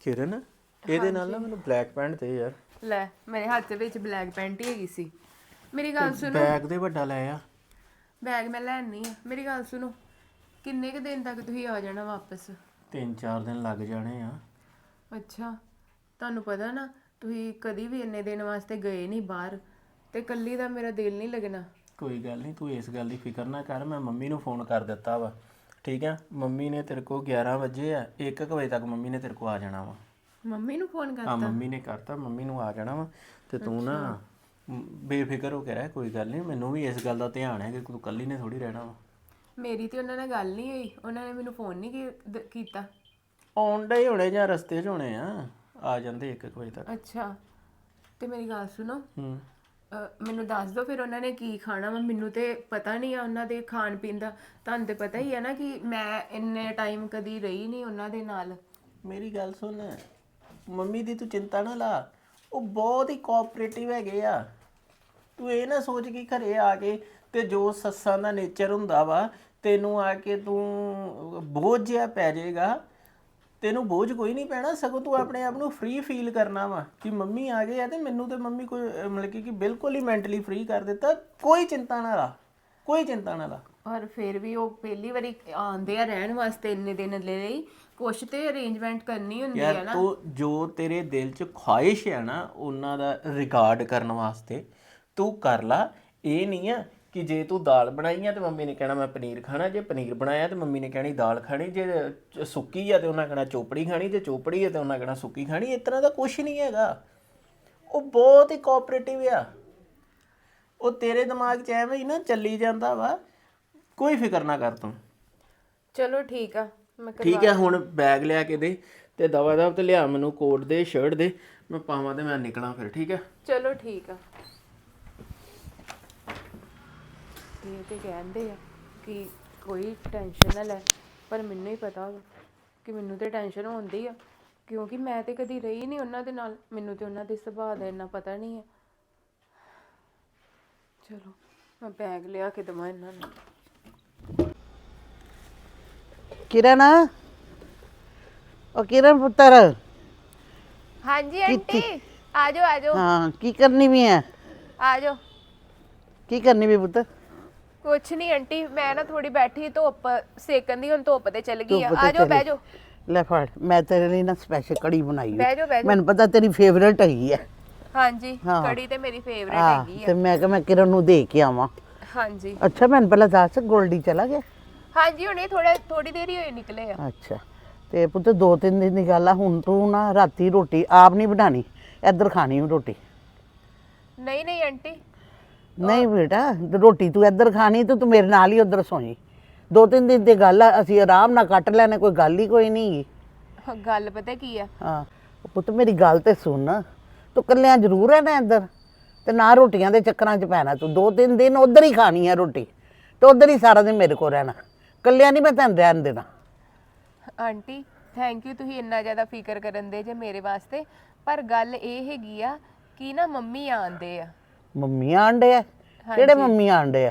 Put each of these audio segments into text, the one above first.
ਕਿਰਨ ਇਹਦੇ ਨਾਲ ਨਾ ਮੈਨੂੰ ਬਲੈਕ ਪੈਂਟ ਤੇ ਯਾਰ। ਲੈ ਮੇਰੇ ਹੱਥ ਦੇ ਵਿੱਚ ਬਲੈਕ ਪੈਂਟ ਹੀ ਹੈਗੀ ਸੀ। ਮੇਰੀ ਗੱਲ ਸੁਣੋ। ਬੈਗ ਦੇ ਵੱਡਾ ਲੈ ਆ। ਬੈਗ ਮੈਂ ਲੈਣੀ ਆ। ਮੇਰੀ ਗੱਲ ਸੁਣੋ। ਕਿੰਨੇ ਕੁ ਦਿਨ ਤੱਕ ਤੁਸੀਂ ਆ ਜਾਣਾ ਵਾਪਸ? ਤਿੰਨ ਚਾਰ ਦਿਨ ਲੱਗ ਜਾਣੇ ਆ। ਅੱਛਾ। ਤੁਹਾਨੂੰ ਪਤਾ ਨਾ ਤੁਸੀਂ ਕਦੀ ਵੀ ਇੰਨੇ ਦਿਨ ਵਾਸਤੇ ਗਏ ਨਹੀਂ ਬਾਹਰ। ਤੇ ਕੱਲੀ ਦਾ ਮੇਰਾ ਦਿਲ ਨਹੀਂ ਲੱਗਣਾ। ਕੋਈ ਗੱਲ ਨਹੀਂ ਤੂੰ ਇਸ ਗੱਲ ਦੀ ਫਿਕਰ ਨਾ ਕਰ। ਮੈਂ ਮੰਮੀ ਨੂੰ ਫੋਨ ਕਰ ਦਿੱਤਾ ਵਾ। ਠੀਕ ਆ? ਮੰਮੀ ਨੇ ਤੇਰੇ ਕੋ 11 ਵਜੇ ਆ 1 ਵਜੇ ਤੱਕ ਮੰਮੀ ਨੇ ਤੇਰੇ ਕੋ ਆ ਜਾਣਾ ਵਾ। ਮੰਮੀ ਨੂੰ ਫੋਨ ਕਰ ਹਾਂ ਮੰਮੀ ਨੇ ਕਰਤਾ ਮੰਮੀ ਨੂੰ ਆ ਜਾਣਾ ਵਾ। ਤੇ ਤੂੰ ਨਾ ਮ, ਬੇਫਿਕਰ ਹੋ ਕੇ ਰਹਿ ਕੋਈ ਗੱਲ ਨਹੀਂ ਮੈਨੂੰ ਵੀ ਇਸ ਗੱਲ ਦਾ ਧਿਆਨ ਹੈ ਕਿ ਤੂੰ ਕੱਲੀ ਨੇ ਥੋੜੀ ਰਹਿਣਾ ਵਾ। ਮੇਰੀ ਤੇ ਉਹਨਾਂ ਨਾਲ ਗੱਲ ਨਹੀਂ ਹੋਈ ਉਹਨਾਂ ਨੇ ਮੈਨੂੰ ਫੋਨ ਨਹੀਂ ਕੀ- ਦ- ਕੀਤਾ। ਆਉਣ ਡੇ ਹੋਣੇ ਜਾਂ ਰਸਤੇ 'ਚ ਹੋਣੇ ਆ ਆ ਜਾਂਦੇ 1 ਵਜੇ ਤੱਕ। ਅੱਛਾ ਤੇ ਮੇਰੀ ਗੱਲ ਸੁਣੋ। ਹੂੰ। ਅ, ਮੈਨੂੰ ਦੱਸ ਦਿਓ ਫਿਰ ਉਹਨਾਂ ਨੇ ਕੀ ਖਾਣਾ ਵਾ ਮੈਨੂੰ ਤੇ ਪਤਾ ਨਹੀਂ ਆ ਉਹਨਾਂ ਦੇ ਖਾਣ ਪੀਣ ਦਾ। ਤੁਹਾਨੂੰ ਤੇ ਪਤਾ ਹੀ ਹੈ ਨਾ ਕਿ ਮੈਂ ਇੰਨੇ ਟਾਈਮ ਕਦੀ ਰਹੀ ਨਹੀਂ ਉਹਨਾਂ ਦੇ ਨਾਲ। ਮੇਰੀ ਗੱਲ ਸੁਣ। ਮੰਮੀ ਦੀ ਤੂੰ ਚਿੰਤਾ ਨਾ ਲਾ। ਉਹ ਬਹੁਤ ਹੀ ਕੋਆਪਰੇਟਿਵ ਹੈਗੇ ਆ। ਤੂੰ ਇਹ ਨਾ ਸੋਚ ਕਿ ਘਰੇ ਆ ਕੇ ਤੇ ਜੋ ਸੱਸਾਂ ਦਾ ਨੇਚਰ ਹੁੰਦਾ ਵਾ ਤੈਨੂੰ ਆ ਕੇ ਤੂੰ ਬੋਝ ਜਿਹਾ ਪੈ ਜਾਏਗਾ। ਤੈਨੂੰ ਬੋਝ ਕੋਈ ਨਹੀਂ ਪੈਣਾ ਸਗੋਂ ਤੂੰ ਆਪਣੇ ਆਪ ਨੂੰ ਫ੍ਰੀ ਫੀਲ ਕਰਨਾ ਵਾ ਕਿ ਮੰਮੀ ਆ ਗਏ ਆ ਤੇ ਮੈਨੂੰ ਤੇ ਮੰਮੀ ਕੋਈ ਮਤਲਬ ਕਿ ਕਿ ਬਿਲਕੁਲ ਹੀ ਮੈਂਟਲੀ ਫ੍ਰੀ ਕਰ ਦਿੱਤਾ ਕੋਈ ਚਿੰਤਾ ਨਾ ਲਾ ਕੋਈ ਚਿੰਤਾ ਨਾ ਲਾ। ਔਰ ਫਿਰ ਵੀ ਉਹ ਪਹਿਲੀ ਵਾਰੀ ਆਉਂਦੇ ਆ ਰਹਿਣ ਵਾਸਤੇ ਇੰਨੇ ਦਿਨ ਦੇ ਲਈ ਕੁਛ ਤੇ ਅਰੇਂਜਮੈਂਟ ਕਰਨੀ ਹੁੰਦੀ ਆ ਯਾਰ ਨਾ। ਤੂੰ ਜੋ ਤੇਰੇ ਦਿਲ 'ਚ ਖੁਆਇਸ਼ ਹੈ ਨਾ ਉਹਨਾਂ ਦਾ ਰਿਗਾਰਡ ਕਰਨ ਵਾਸਤੇ ਤੂੰ ਕਰ ਲਾ ਇਹ ਨਹੀਂ ਆ ਕਿ ਜੇ ਤੂੰ ਦਾਲ ਬਣਾਈ ਆ ਤੇ ਮੰਮੀ ਨੇ ਕਹਿਣਾ ਮੈਂ ਪਨੀਰ ਖਾਣਾ ਜੇ ਪਨੀਰ ਬਣਾਇਆ ਤੇ ਮੰਮੀ ਨੇ ਕਹਿਣੀ ਦਾਲ ਖਾਣੀ ਜੇ ਸੁੱਕੀ ਆ ਤੇ ਉਹਨਾਂ ਕਹਿਣਾ ਚੋਪੜੀ ਖਾਣੀ ਜੇ ਚੋਪੜੀ ਆ ਤੇ ਉਹਨਾਂ ਕਹਿਣਾ ਸੁੱਕੀ ਖਾਣੀ ਇਸ ਤਰ੍ਹਾਂ ਦਾ ਕੁਝ ਨਹੀਂ ਹੈਗਾ। ਉਹ ਬਹੁਤ ਹੀ ਕੋਆਪਰੇਟਿਵ ਆ। ਉਹ ਤੇਰੇ ਦਿਮਾਗ 'ਚ ਐਵੇਂ ਹੀ ਨਾ ਚੱਲੀ ਜਾਂਦਾ ਵਾ। ਕੋਈ ਫਿਕਰ ਨਾ ਕਰ ਤੂੰ। ਚਲੋ ਠੀਕ ਆ ਮੈਂ ਠੀਕ ਹੈ ਹੁਣ ਬੈਗ ਲਿਆ ਕੇ ਦੇ ਤੇ ਦਵਾ ਦਵ ਤੇ ਲਿਆ ਮੈਨੂੰ ਕੋਟ ਦੇ ਸ਼ਰਟ ਦੇ। ਮੈਂ ਪਾਵਾਂ ਤੇ ਮੈਂ ਨਿਕਲਾਂ ਫਿਰ ਠੀਕ ਹੈ ਚਲੋ ਠੀਕ ਆ। ਇਹ ਤੇ ਕਹਿੰਦੇ ਆ ਕਿ ਕੋਈ ਟੈਨਸ਼ਨ ਨਾ ਲੈ ਪਰ ਮੈਨੂੰ ਹੀ ਪਤਾ ਕਿ ਮੈਨੂੰ ਤੇ ਟੈਨਸ਼ਨ ਹੁੰਦੀ ਆ ਕਿਉਂਕਿ ਮੈਂ ਤੇ ਕਦੀ ਰਹੀ ਨਹੀਂ ਉਹਨਾਂ ਦੇ ਨਾਲ ਮੈਨੂੰ ਤੇ ਉਹਨਾਂ ਦੇ ਸੁਭਾਅ ਦਾ ਇੰਨਾ ਪਤਾ ਨਹੀਂ ਆ। ਚਲੋ ਮੈਂ ਬੈਗ ਲਿਆ ਕੇ ਦਵਾਂ ਇਹਨਾਂ ਨੂੰ। ਕਿਰਨ? ਉਹ ਕਿਰਨ ਪੁੱਤਰ? ਹਾਂਜੀ ਆਂਟੀ ਆਜੋ ਆਜੋ। ਹਾਂ ਕੀ ਕਰਨੀ ਵੀ ਹੈ ਆਜੋ। ਕੀ ਕਰਨੀ ਵੀ ਪੁੱਤ? ਕੁਛ ਨਹੀਂ ਆਂਟੀ ਮੈਂ ਨਾ ਥੋੜੀ ਬੈਠੀ ਧੁੱਪ ਸੇਕਣ ਦੀ ਹੁਣ ਧੁੱਪ ਤੇ ਚਲ ਗਈ ਆ। ਧੁੱਪ ਤੇ ਆਜੋ ਚਲੀ। ਬਹਿ ਜਾਓ। ਲੈ ਫੜ ਮੈਂ ਤੇਰੇ ਲਈ ਨਾ ਸਪੈਸ਼ਲ ਕੜੀ ਬਣਾਈ ਬਹਿ ਜਾਓ ਜਾਓ। ਮੈਨੂੰ ਪਤਾ ਤੇਰੀ ਫੇਵਰੇਟ ਹੈਗੀ ਹੈ ਹਾਂਜੀ ਹਾਂ। ਕੜੀ ਤੇ ਮੇਰੀ ਫੇਵਰੇਟ ਹਾਂ ਹੈਗੀ ਤੇ ਆ ਮੈਂ ਕਿਹਾ ਮੈਂ ਕਿਰਨ ਨੂੰ ਦੇ ਕੇ ਆਵਾਂ। ਹਾਂਜੀ। ਅੱਛਾ ਮੈਨੂੰ ਪਹਿਲਾਂ ਦੱਸ ਗੋਲਡੀ ਚਲਾ ਗਿਆ? ਹਾਂਜੀ ਹੁਣੇ ਥੋੜਾ ਥੋੜੀ ਦੇਰ ਹੀ ਹੋਈ ਨਿਕਲੇ ਆ। ਅੱਛਾ। ਤੇ ਪੁੱਤ ਦੋ ਤਿੰਨ ਦਿਨ ਦੀ ਗੱਲ ਆ ਹੁਣ ਤੂੰ ਨਾ ਰਾਤੀ ਰੋਟੀ ਆਪ ਨਹੀਂ ਬਣਾਣੀ ਇੱਧਰ ਖਾਣੀ ਰੋਟੀ। ਨਹੀਂ ਨਹੀਂ ਆਂਟੀ। ਨਹੀਂ ਬੇਟਾ ਰੋਟੀ ਤੂੰ ਇੱਧਰ ਖਾਣੀ ਤੇ ਤੂੰ ਮੇਰੇ ਨਾਲ ਹੀ ਉੱਧਰ ਸੋਈ। ਦੋ ਤਿੰਨ ਦਿਨ ਦੀ ਗੱਲ ਆ ਅਸੀਂ ਆਰਾਮ ਨਾਲ ਕੱਟ ਲੈਣੇ ਕੋਈ ਗੱਲ ਹੀ ਕੋਈ ਨਹੀਂ ਗੱਲ ਪਤਾ ਕੀ ਆ? ਹਾਂ ਪੁੱਤ ਮੇਰੀ ਗੱਲ ਤੇ ਸੁਣ। ਤੂੰ ਕੱਲਿਆਂ ਜ਼ਰੂਰ ਹੈ ਨਾ ਇੱਧਰ ਤੇ ਨਾ ਰੋਟੀਆਂ ਦੇ ਚੱਕਰਾਂ 'ਚ ਪੈਣਾ ਤੂੰ। ਦੋ ਤਿੰਨ ਦਿਨ ਉੱਧਰ ਹੀ ਖਾਣੀ ਹੈ ਰੋਟੀ ਤੇ ਉੱਧਰ ਹੀ ਸਾਰਾ ਦਿਨ ਮੇਰੇ ਕੋਲ ਰਹਿਣਾ। ਕੱਲਿਆਂ ਨਹੀਂ ਮੈਂ ਤੈਨੂੰ ਰਹਿਣ ਦੇਣਾ। ਆਂਟੀ ਥੈਂਕ ਯੂ ਤੁਸੀਂ ਇੰਨਾ ਜ਼ਿਆਦਾ ਫਿਕਰ ਕਰਨ ਦੇ ਜੇ ਮੇਰੇ ਵਾਸਤੇ। ਪਰ ਗੱਲ ਇਹ ਹੈਗੀ ਆ ਕਿ ਨਾ ਮੰਮੀ ਆਂਦੇ ਆ। ਮੰਮੀ ਆਂਡੇ ਆ? ਕਿਹੜੇ ਮੰਮੀ ਆਂਡੇ ਆ?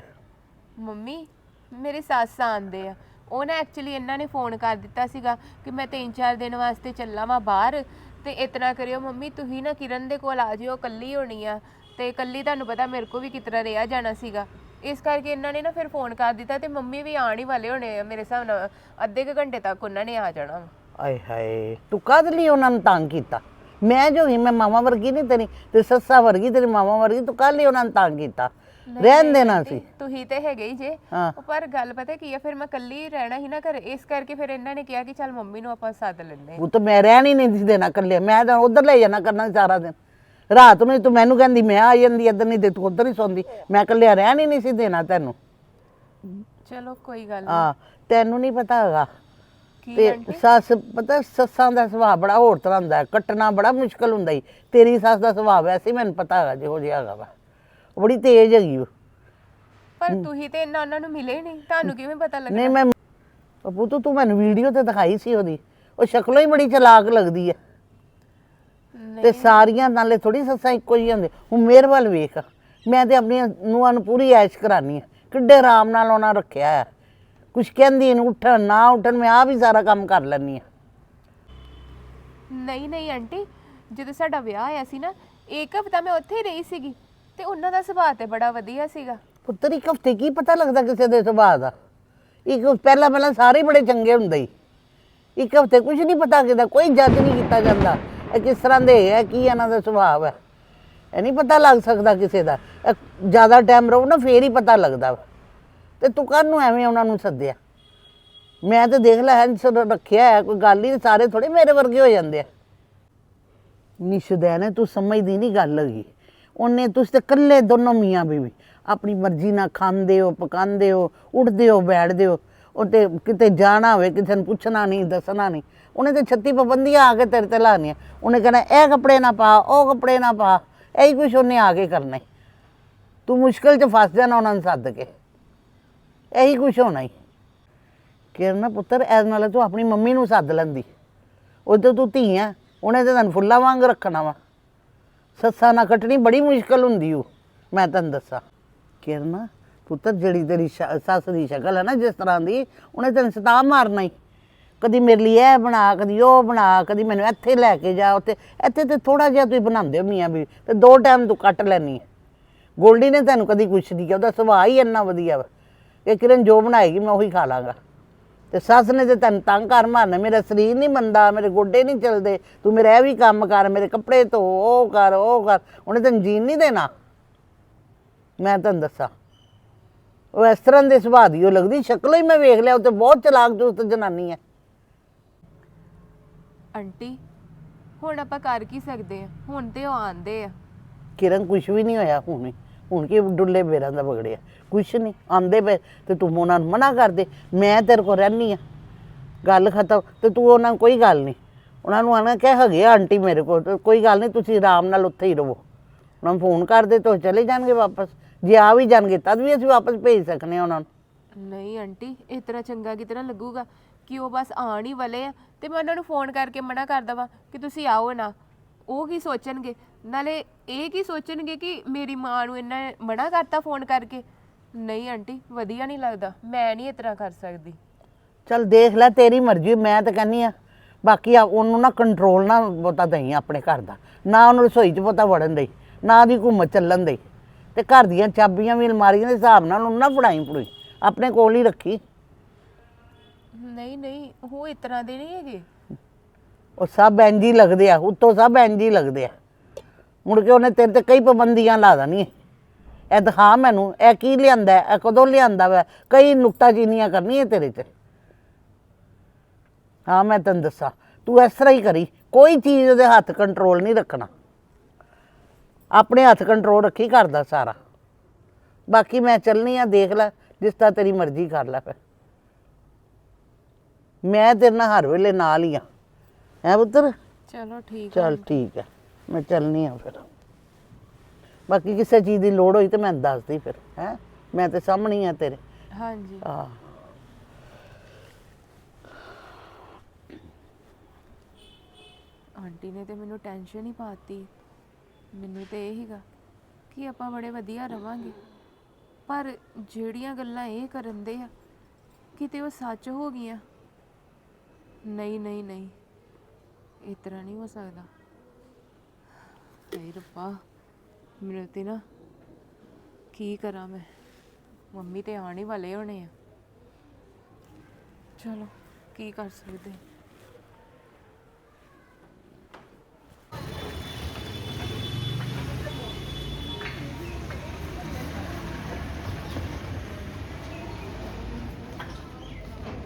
ਮੰਮੀ ਮੇਰੀ ਸੱਸ ਆਂਦੇ ਆ। ਉਹ ਨਾ ਐਕਚੁਅਲੀ ਇਹਨਾਂ ਨੇ ਫੋਨ ਕਰ ਦਿੱਤਾ ਸੀਗਾ ਕਿ ਮੈਂ ਤਿੰਨ ਚਾਰ ਦਿਨ ਵਾਸਤੇ ਚੱਲਾਂ ਵਾਂ ਬਾਹਰ। ਤੇ ਇਤਨਾ ਕਰਿਓ ਮੰਮੀ ਤੁਸੀਂ ਨਾ ਕਿਰਨ ਦੇ ਕੋਲ ਆ ਜਿਓ ਕੱਲੀ ਹੋਣੀ ਆ। ਤੇ ਕੱਲੀ ਤੁਹਾਨੂੰ ਪਤਾ ਮੇਰੇ ਕੋ ਵੀ ਕਿਤਰਾ ਰਿਹਾ ਜਾਣਾ ਸੀਗਾ। ਇਸ ਕਰਕੇ ਇਹਨਾਂ ਨੇ ਨਾ ਫਿਰ ਫੋਨ ਕਰ ਦਿੱਤਾ ਤੇ ਮੰਮੀ ਵੀ ਆਣ ਹੀ ਵਾਲੇ ਹੋਣੇ ਆ ਮੇਰੇ ਹਿਸਾਬ ਨਾਲ। ਅੱਧੇ ਕੁ ਘੰਟੇ ਤੱਕ ਉਹਨਾਂ ਨੇ ਆ ਜਾਣਾ। ਆਏ ਹਾਏ ਤੂੰ ਕਦ ਲਈ ਉਹਨਾਂ ਨੂੰ ਤੰਗ ਕੀਤਾ? ਮੈਂ ਜੋ ਹੀ ਮੈਂ ਮਾਮਾ ਵਰਗੀ ਨਹੀਂ ਤੇਰੀ ਤੇ ਸੱਸਾ ਵਰਗੀ ਤੇਰੀ ਮਾਮਾ ਵਰਗੀ ਤੂੰ ਕੱਲ ਹੀ ਉਹਨਾਂ ਨੂੰ ਤੰਗ ਕੀਤਾ। ਰਹਿਣ ਦੇਣਾ ਸੀ। ਤੁਸੀਂ ਤੇ ਹੈਗੇ ਹੀ ਜੇ। ਹਾਂ। ਉਹ ਪਰ ਗੱਲ ਪਤਾ ਕੀ ਆ ਫਿਰ ਮੈਂ ਕੱਲੀ ਰਹਿਣਾ ਹੀ ਨਾ ਘਰੇ ਇਸ ਕਰਕੇ ਫਿਰ ਇਹਨਾਂ ਨੇ ਕਿਹਾ ਕਿ ਚੱਲ ਮੰਮੀ ਨੂੰ ਆਪਾਂ ਸੱਦ ਲੈਂਦੇ ਹਾਂ। ਉਹ ਤਾਂ ਮੈਂ ਰਹਿਣ ਹੀ ਨਹੀਂ ਸੀ ਦੇਣਾ ਇਕੱਲੇ ਮੈਂ ਤਾਂ ਉਧਰ ਲੈ ਜਾਣਾ ਕਰਨਾ ਸਾਰਾ ਦਿਨ। ਰਾਤ ਨੂੰ ਹੀ ਤੂੰ ਮੈਨੂੰ ਕਹਿੰਦੀ ਮੈਂ ਆ ਜਾਂਦੀ ਇੱਧਰ ਨਹੀਂ ਤੇ ਤੂੰ ਉਧਰ ਹੀ ਸੌਂਦੀ। ਮੈਂ ਇਕੱਲੇ ਰਹਿਣ ਹੀ ਨਹੀਂ ਸੀ ਦੇਣਾ ਤੈਨੂੰ। ਚਲੋ ਕੋਈ ਗੱਲ ਨੀ। ਹਾਂ ਤੈਨੂੰ ਨਹੀਂ ਪਤਾ ਹੈਗਾ। ਤੇ ਸੱਸ ਪਤਾ ਸੱਸਾਂ ਦਾ ਸੁਭਾਅ ਬੜਾ ਹੋਰ ਤਰ੍ਹਾਂ ਦਾ ਹੈ ਕੱਟਣਾ ਬੜਾ ਮੁਸ਼ਕਲ ਹੁੰਦਾ ਈ। ਤੇਰੀ ਸੱਸ ਦਾ ਸੁਭਾਅ ਵੈਸੇ ਹੀ ਮੈਨੂੰ ਪਤਾ ਹੈਗਾ ਜਿਹੋ ਜਿਹਾ ਹੈਗਾ ਵਾ। ਉਹ ਬੜੀ ਤੇਜ਼ ਹੈਗੀ ਉਹ ਪਰ ਤੁਸੀਂ ਤੇ ਇੰਨਾ ਉਹਨਾਂ ਨੂੰ ਮਿਲੇ ਨਹੀਂ ਤੁਹਾਨੂੰ ਕਿਵੇਂ ਪਤਾ ਲੱਗਾ ਨਹੀਂ ਮੈਂ ਉਹ ਪੁੱਤ ਤੂੰ ਮੈਨੂੰ ਵੀਡੀਓ ਤੇ ਦਿਖਾਈ ਸੀ ਉਹਦੀ। ਉਹ ਸ਼ਕਲੋਂ ਹੀ ਬੜੀ ਚਲਾਕ ਲੱਗਦੀ ਹੈ ਤੇ ਸਾਰੀਆਂ ਨਾਲੇ ਥੋੜੀ ਸੱਸਾਂ ਇੱਕੋ ਹੀ ਹੁੰਦੇ ਹੁਣ ਮੇਰੇ ਵੱਲ ਵੇਖ। ਮੈਂ ਤੇ ਆਪਣੀਆਂ ਨੂੰਹਾਂ ਨੂੰ ਪੂਰੀ ਐਸ਼ ਕਰਾਨੀ ਆ। ਕਿੱਡੇ ਆਰਾਮ ਨਾਲ ਉਹਨਾਂ ਰੱਖਿਆ ਹੈ ਕੁਛ ਕਹਿੰਦੀ ਇਹਨੂੰ ਉੱਠਣ ਨਾ ਉੱਠਣ ਮੈਂ ਆ ਵੀ ਸਾਰਾ ਕੰਮ ਕਰ ਲੈਣੀ ਆ ਨਹੀਂ ਨਹੀਂ ਆਂਟੀ ਜਦੋਂ ਸਾਡਾ ਵਿਆਹ ਹੋਇਆ ਸੀ ਨਾ ਇੱਕ ਹਫਤਾ ਮੈਂ ਉੱਥੇ ਹੀ ਰਹੀ ਸੀਗੀ ਤੇ ਉਹਨਾਂ ਦਾ ਸੁਭਾਅ ਤੇ ਬੜਾ ਵਧੀਆ ਸੀਗਾ। ਪੁੱਤਰ ਇੱਕ ਹਫ਼ਤੇ ਕੀ ਪਤਾ ਲੱਗਦਾ ਕਿਸੇ ਦੇ ਸੁਭਾਅ ਦਾ? ਇੱਕ ਪਹਿਲਾਂ ਪਹਿਲਾਂ ਸਾਰੇ ਬੜੇ ਚੰਗੇ ਹੁੰਦੇ ਹੀ ਇੱਕ ਹਫ਼ਤੇ ਕੁਝ ਨਹੀਂ ਪਤਾ ਕਿਦਾ ਕੋਈ ਜੱਜ ਨਹੀਂ ਕੀਤਾ ਜਾਂਦਾ। ਇਹ ਕਿਸ ਤਰ੍ਹਾਂ ਦੇ ਹੈ ਕੀ ਇਹਨਾਂ ਦਾ ਸੁਭਾਅ ਹੈ ਇਹ ਨਹੀਂ ਪਤਾ ਲੱਗ ਸਕਦਾ ਕਿਸੇ ਦਾ। ਇਹ ਜ਼ਿਆਦਾ ਟਾਈਮ ਰਹੋ ਨਾ ਫੇਰ ਹੀ ਪਤਾ ਲੱਗਦਾ ਵਾ। ਤੇ ਤੂੰ ਕਾਹਨੂੰ ਐਵੇਂ ਉਹਨਾਂ ਨੂੰ ਸੱਦਿਆ। ਮੈਂ ਤੇ ਦੇਖ ਲੈ ਹੈਂ ਸਰ ਰੱਖਿਆ ਹੈ ਕੋਈ ਗੱਲ ਹੀ ਨਹੀਂ, ਸਾਰੇ ਥੋੜੇ ਮੇਰੇ ਵਰਗੇ ਹੋ ਜਾਂਦੇ ਆ। ਨਿਸ਼ਦੈ ਹੈ ਤੂੰ ਸਮਝਦੀ ਨਹੀਂ ਗੱਲ ਹੈਗੀ। ਉਹਨੇ ਤੁਸੀਂ ਤੇ ਇਕੱਲੇ ਦੋਨੋਂ ਮੀਆਂ ਬੀਵੀ ਆਪਣੀ ਮਰਜ਼ੀ ਨਾਲ ਖਾਂਦੇ ਹੋ ਪਕਾਉਂਦੇ ਹੋ ਉੱਠਦੇ ਹੋ ਬੈਠਦੇ ਹੋ ਉਹ ਤੇ ਕਿਤੇ ਜਾਣਾ ਹੋਵੇ ਕਿਸੇ ਨੂੰ ਪੁੱਛਣਾ ਨਹੀਂ ਦੱਸਣਾ ਨਹੀਂ ਉਹਨੇ ਤੇ 36 ਪਾਬੰਦੀਆਂ ਆ ਕੇ ਤੇਰੇ ਤੇ ਲਾਣੀਆਂ ਉਹਨੇ ਕਹਿਣਾ ਇਹ ਕੱਪੜੇ ਨਾ ਪਾ ਉਹ ਕੱਪੜੇ ਨਾ ਪਾ ਇਹੀ ਕੁਛ ਉਹਨੇ ਆ ਕੇ ਕਰਨਾ। ਈ। ਤੂੰ ਮੁਸ਼ਕਲ 'ਚ ਫਸ ਜਾਣਾ ਉਹਨਾਂ ਨੂੰ ਸੱਦ ਕੇ। ਇਹੀ ਕੁਛ ਹੋਣਾ ਹੀ ਕਿਰਨ ਪੁੱਤਰ ਐਸ ਨਾਲ ਤੂੰ ਆਪਣੀ ਮੰਮੀ ਨੂੰ ਸੱਦ ਲੈਂਦੀ। ਉਹ ਤੇ ਤੂੰ ਧੀ ਆ, ਉਹਨੇ ਤੇ ਤੈਨੂੰ ਫੁੱਲਾਂ ਵਾਂਗ ਰੱਖਣਾ ਵਾ। ਸੱਸਾਂ ਨਾਲ ਕੱਟਣੀ ਬੜੀ ਮੁਸ਼ਕਲ ਹੁੰਦੀ ਉਹ ਮੈਂ ਤੈਨੂੰ ਦੱਸਾਂ। ਕਿਰਨ ਪੁੱਤਰ, ਜਿਹੜੀ ਤੇਰੀ ਸੱਸ ਦੀ ਸ਼ਕਲ ਹੈ ਨਾ ਜਿਸ ਤਰ੍ਹਾਂ ਦੀ, ਉਹਨੇ ਤੈਨੂੰ ਸਤਾ ਮਾਰਨਾ ਹੀ ਕਦੀ ਮੇਰੇ ਲਈ ਇਹ ਬਣਾ, ਕਦੀ ਉਹ ਬਣਾ, ਕਦੀ ਮੈਨੂੰ ਇੱਥੇ ਲੈ ਕੇ ਜਾ, ਉੱਥੇ, ਇੱਥੇ ਤੇ ਥੋੜਾ ਜਿਹਾ ਤੁਸੀਂ ਬਣਾਉਂਦੇ ਹੋ ਮੀਆਂ ਵੀ ਤੇ ਦੋ ਟਾਈਮ ਤੂੰ ਕੱਟ ਲੈਣੀ ਹੈ ਗੋਲਡੀ ਨੇ ਤੈਨੂੰ ਕਦੀ ਕੁਛ ਨਹੀਂ ਕਿਹਾ, ਉਹਦਾ ਸੁਭਾਅ ਹੀ ਇੰਨਾ ਵਧੀਆ ਵਾ। ਕਿ ਕਿਰਨ ਜੋ ਬਣਾਏਗੀ ਮੈਂ ਉਹੀ ਖਾ ਲਾਂਗਾ। ਤੇ ਸੱਸ ਨੇ ਤੇ ਤੈਨੂੰ ਤੰਗ ਕਰ ਮਾਰਨਾ ਮੇਰਾ ਸਰੀਰ ਨਹੀਂ ਮੰਦਾ ਮੇਰੇ ਗੋਡੇ ਨਹੀਂ ਚੱਲਦੇ ਤੂੰ ਮੇਰਾ ਇਹ ਵੀ ਕੰਮ ਕਰ ਮੇਰੇ ਕੱਪੜੇ ਧੋ ਉਹ ਕਰ ਉਹ ਕਰ ਉਹਨੇ ਤੈਨੂੰ ਜੀਣ ਨਹੀਂ ਦੇਣਾ। ਮੈਂ ਤੈਨੂੰ ਦੱਸਾਂ ਉਹ ਇਸ ਤਰ੍ਹਾਂ ਦੇ ਸੁਭਾਅ ਦੀ ਉਹ ਲੱਗਦੀ ਸ਼ਕਲੋਂ ਹੀ ਮੈਂ ਵੇਖ ਲਿਆ ਉਹ ਤੇ ਬਹੁਤ ਚਲਾਕ ਚੁਸਤ ਜਨਾਨੀ ਹੈ। ਆਂਟੀ ਹੁਣ ਆਪਾਂ ਕਰ ਕੀ ਸਕਦੇ ਆ? ਹੁਣ ਤੇ ਉਹ ਆਂਦੇ ਆ। ਕਿਰਨ ਕੁਛ ਵੀ ਨਹੀਂ ਹੋਇਆ ਹੁਣ। ਹੁਣ ਕੀ ਡੁੱਲੇ ਬੇਰਾਂ ਦਾ ਬਗੜਿਆ। ਕੁਛ ਨਹੀਂ ਆਂਦੇ ਪਏ, ਤੇ ਤੂੰ ਉਹਨਾਂ ਨੂੰ ਮਨਾ ਕਰ ਦੇ, ਮੈਂ ਤੇਰੇ ਕੋਲ ਰਹਿਨੀ ਆ ਗੱਲ ਖਤਮ, ਤੇ ਤੂੰ ਉਹਨਾਂ ਨੂੰ ਕੋਈ ਗੱਲ ਨਹੀਂ ਉਹਨਾਂ ਨੂੰ ਆਣਾ ਕਹਿ, ਹੈਗੇ ਆਂਟੀ ਮੇਰੇ ਕੋਲ ਕੋਈ ਗੱਲ ਨਹੀਂ ਤੁਸੀਂ ਆਰਾਮ ਨਾਲ ਉੱਥੇ ਹੀ ਰਹੋ ਉਹਨਾਂ ਨੂੰ ਫੋਨ ਕਰ ਦੇ, ਤੇ ਚਲੇ ਜਾਣਗੇ ਵਾਪਸ। ਜੇ ਆ ਵੀ ਜਾਣਗੇ, ਤਦ ਵੀ ਅਸੀਂ ਵਾਪਸ ਭੇਜ ਸਕਨੇ ਆ ਉਹਨਾਂ ਨੂੰ। ਨਹੀਂ ਆਂਟੀ, ਇਸ ਤਰ੍ਹਾਂ ਚੰਗਾ ਕਿਤੇ ਤਰ੍ਹਾਂ ਲੱਗੂਗਾ ਕਿ ਉਹ ਬਸ ਆਣ ਹੀ ਵਾਲੇ ਆ, ਤੇ ਮੈਂ ਉਹਨਾਂ ਨੂੰ ਫੋਨ ਕਰਕੇ ਮਨਾ ਕਰ ਦਵਾਂ ਕਿ ਤੁਸੀਂ ਆਓ ਨਾ। ਉਹ ਕੀ ਸੋਚਣਗੇ? ਨਾਲੇ ਇਹ ਕੀ ਸੋਚਣਗੇ ਕਿ ਮੇਰੀ ਮਾਂ ਨੂੰ ਇਹਨਾਂ ਨੇ ਮਨਾ ਕਰਤਾ ਫੋਨ ਕਰਕੇ? ਨਹੀਂ ਆਂਟੀ ਵਧੀਆ ਨਹੀਂ ਲੱਗਦਾ। ਮੈਂ ਨਹੀਂ ਇਸ ਤਰ੍ਹਾਂ ਕਰ ਸਕਦੀ। ਚੱਲ ਦੇਖ ਲੈ ਤੇਰੀ ਮਰਜ਼ੀ ਮੈਂ ਤਾਂ ਕਹਿੰਨੀ ਆ। ਬਾਕੀ ਆ ਉਹਨੂੰ ਨਾ ਕੰਟਰੋਲ ਨਾ ਬਹੁਤਾ ਦਈ ਆਪਣੇ ਘਰ ਦਾ। ਨਾ ਉਹਨੂੰ ਰਸੋਈ 'ਚ ਬਹੁਤਾ ਵੜਨ ਦੇਈ ਨਾ ਦੀ ਘੁੰਮ ਚੱਲਣ ਦੇਈ। ਤੇ ਘਰ ਦੀਆਂ ਚਾਬੀਆਂ ਵੀ ਅਲਮਾਰੀਆਂ ਦੇ ਹਿਸਾਬ ਨਾਲ ਉਹਨੂੰ ਨਾ ਫੜਾਈ ਫੜੂਈ ਆਪਣੇ ਕੋਲ ਹੀ ਰੱਖੀ। ਨਹੀਂ ਨਹੀਂ ਉਹ ਇਸ ਤਰ੍ਹਾਂ ਦੇ ਨਹੀਂ ਹੈਗੇ। ਉਹ ਸਭ ਇੰਝ ਹੀ ਲੱਗਦੇ ਆ ਉੱਤੋਂ ਸਭ ਇੰਝ ਹੀ ਲੱਗਦੇ ਆ। ਮੁੜ ਕੇ ਉਹਨੇ ਤੇਰੇ ਤੇ ਕਈ ਪਾਬੰਦੀਆਂ ਲਾ ਦੇਣੀਆਂ। ਇਹ ਦਿਖਾ ਮੈਨੂੰ ਇਹ ਕੀ ਲਿਆਂਦਾ ਹੈ, ਇਹ ਕਦੋਂ ਲਿਆਂਦਾ ਵਾ ਕਈ ਨੁਕਤਾਚੀਨੀਆਂ ਕਰਨੀਆਂ ਤੇਰੇ 'ਚ ਹਾਂ ਮੈਂ ਤੈਨੂੰ ਦੱਸਾਂ ਤੂੰ ਇਸ ਤਰ੍ਹਾਂ ਹੀ ਕਰੀ ਕੋਈ ਚੀਜ਼ ਉਹਦੇ ਹੱਥ ਕੰਟਰੋਲ ਨਹੀਂ ਰੱਖਣਾ। ਆਪਣੇ ਹੱਥ ਕੰਟਰੋਲ ਰੱਖੀ ਕਰਦਾ ਸਾਰਾ। ਬਾਕੀ ਮੈਂ ਚੱਲਨੀ ਆ ਦੇਖ ਲੈ ਜਿਸ ਤਰ੍ਹਾਂ ਤੇਰੀ ਮਰਜ਼ੀ ਕਰ ਲੈ ਫਿਰ। ਮੈਂ ਤੇਰੇ ਨਾਲ ਹਰ ਵੇਲੇ ਨਾਲ ਹੀ ਆ। ਹੈ ਪੁੱਤਰ? ਚਲੋ ਠੀਕ ਚਲ ਠੀਕ ਹੈ ਮੈਂ ਚੱਲਨੀ ਆ ਫਿਰ। ਬਾਕੀ ਕਿਸੇ ਚੀਜ਼ ਦੀ ਲੋੜ ਹੋਈ ਤੇ ਮੈਂ ਦੱਸਦੀ ਫਿਰ ਹੈ? ਮੈਂ ਤੇ ਸਾਹਮਣੇ ਆ ਤੇਰੇ। ਹਾਂਜੀ। ਆ ਆਂਟੀ ਨੇ ਤੇ ਮੈਨੂੰ ਟੈਨਸ਼ਨ ਹੀ ਪਾਤੀ। ਮੈਨੂੰ ਤੇ ਇਹ ਹੀਗਾ ਕਿ ਆਪਾਂ ਬੜੇ ਵਧੀਆ ਰਵਾਂਗੇ। ਪਰ ਜਿਹੜੀਆਂ ਗੱਲਾਂ ਇਹ ਕਰਨ ਦੇ ਆ ਕਿਤੇ ਉਹ ਸੱਚ ਹੋ ਗਈਆਂ? ਨਹੀਂ ਨਹੀਂ ਨਹੀਂ। ਇਸ ਤਰ੍ਹਾਂ ਨਹੀਂ ਹੋ ਸਕਦਾ। ਹਾਏ ਰੱਬਾ ਮੇਰੇ ਤੇ ਨਾ ਕੀ ਕਰਾਂ ਮੈਂ? ਮੰਮੀ ਤੇ ਆਉਣ ਹੀ ਵਾਲੇ ਹੋਣੇ ਆ। ਚਲੋ। ਕੀ ਕਰ ਸਕਦੇ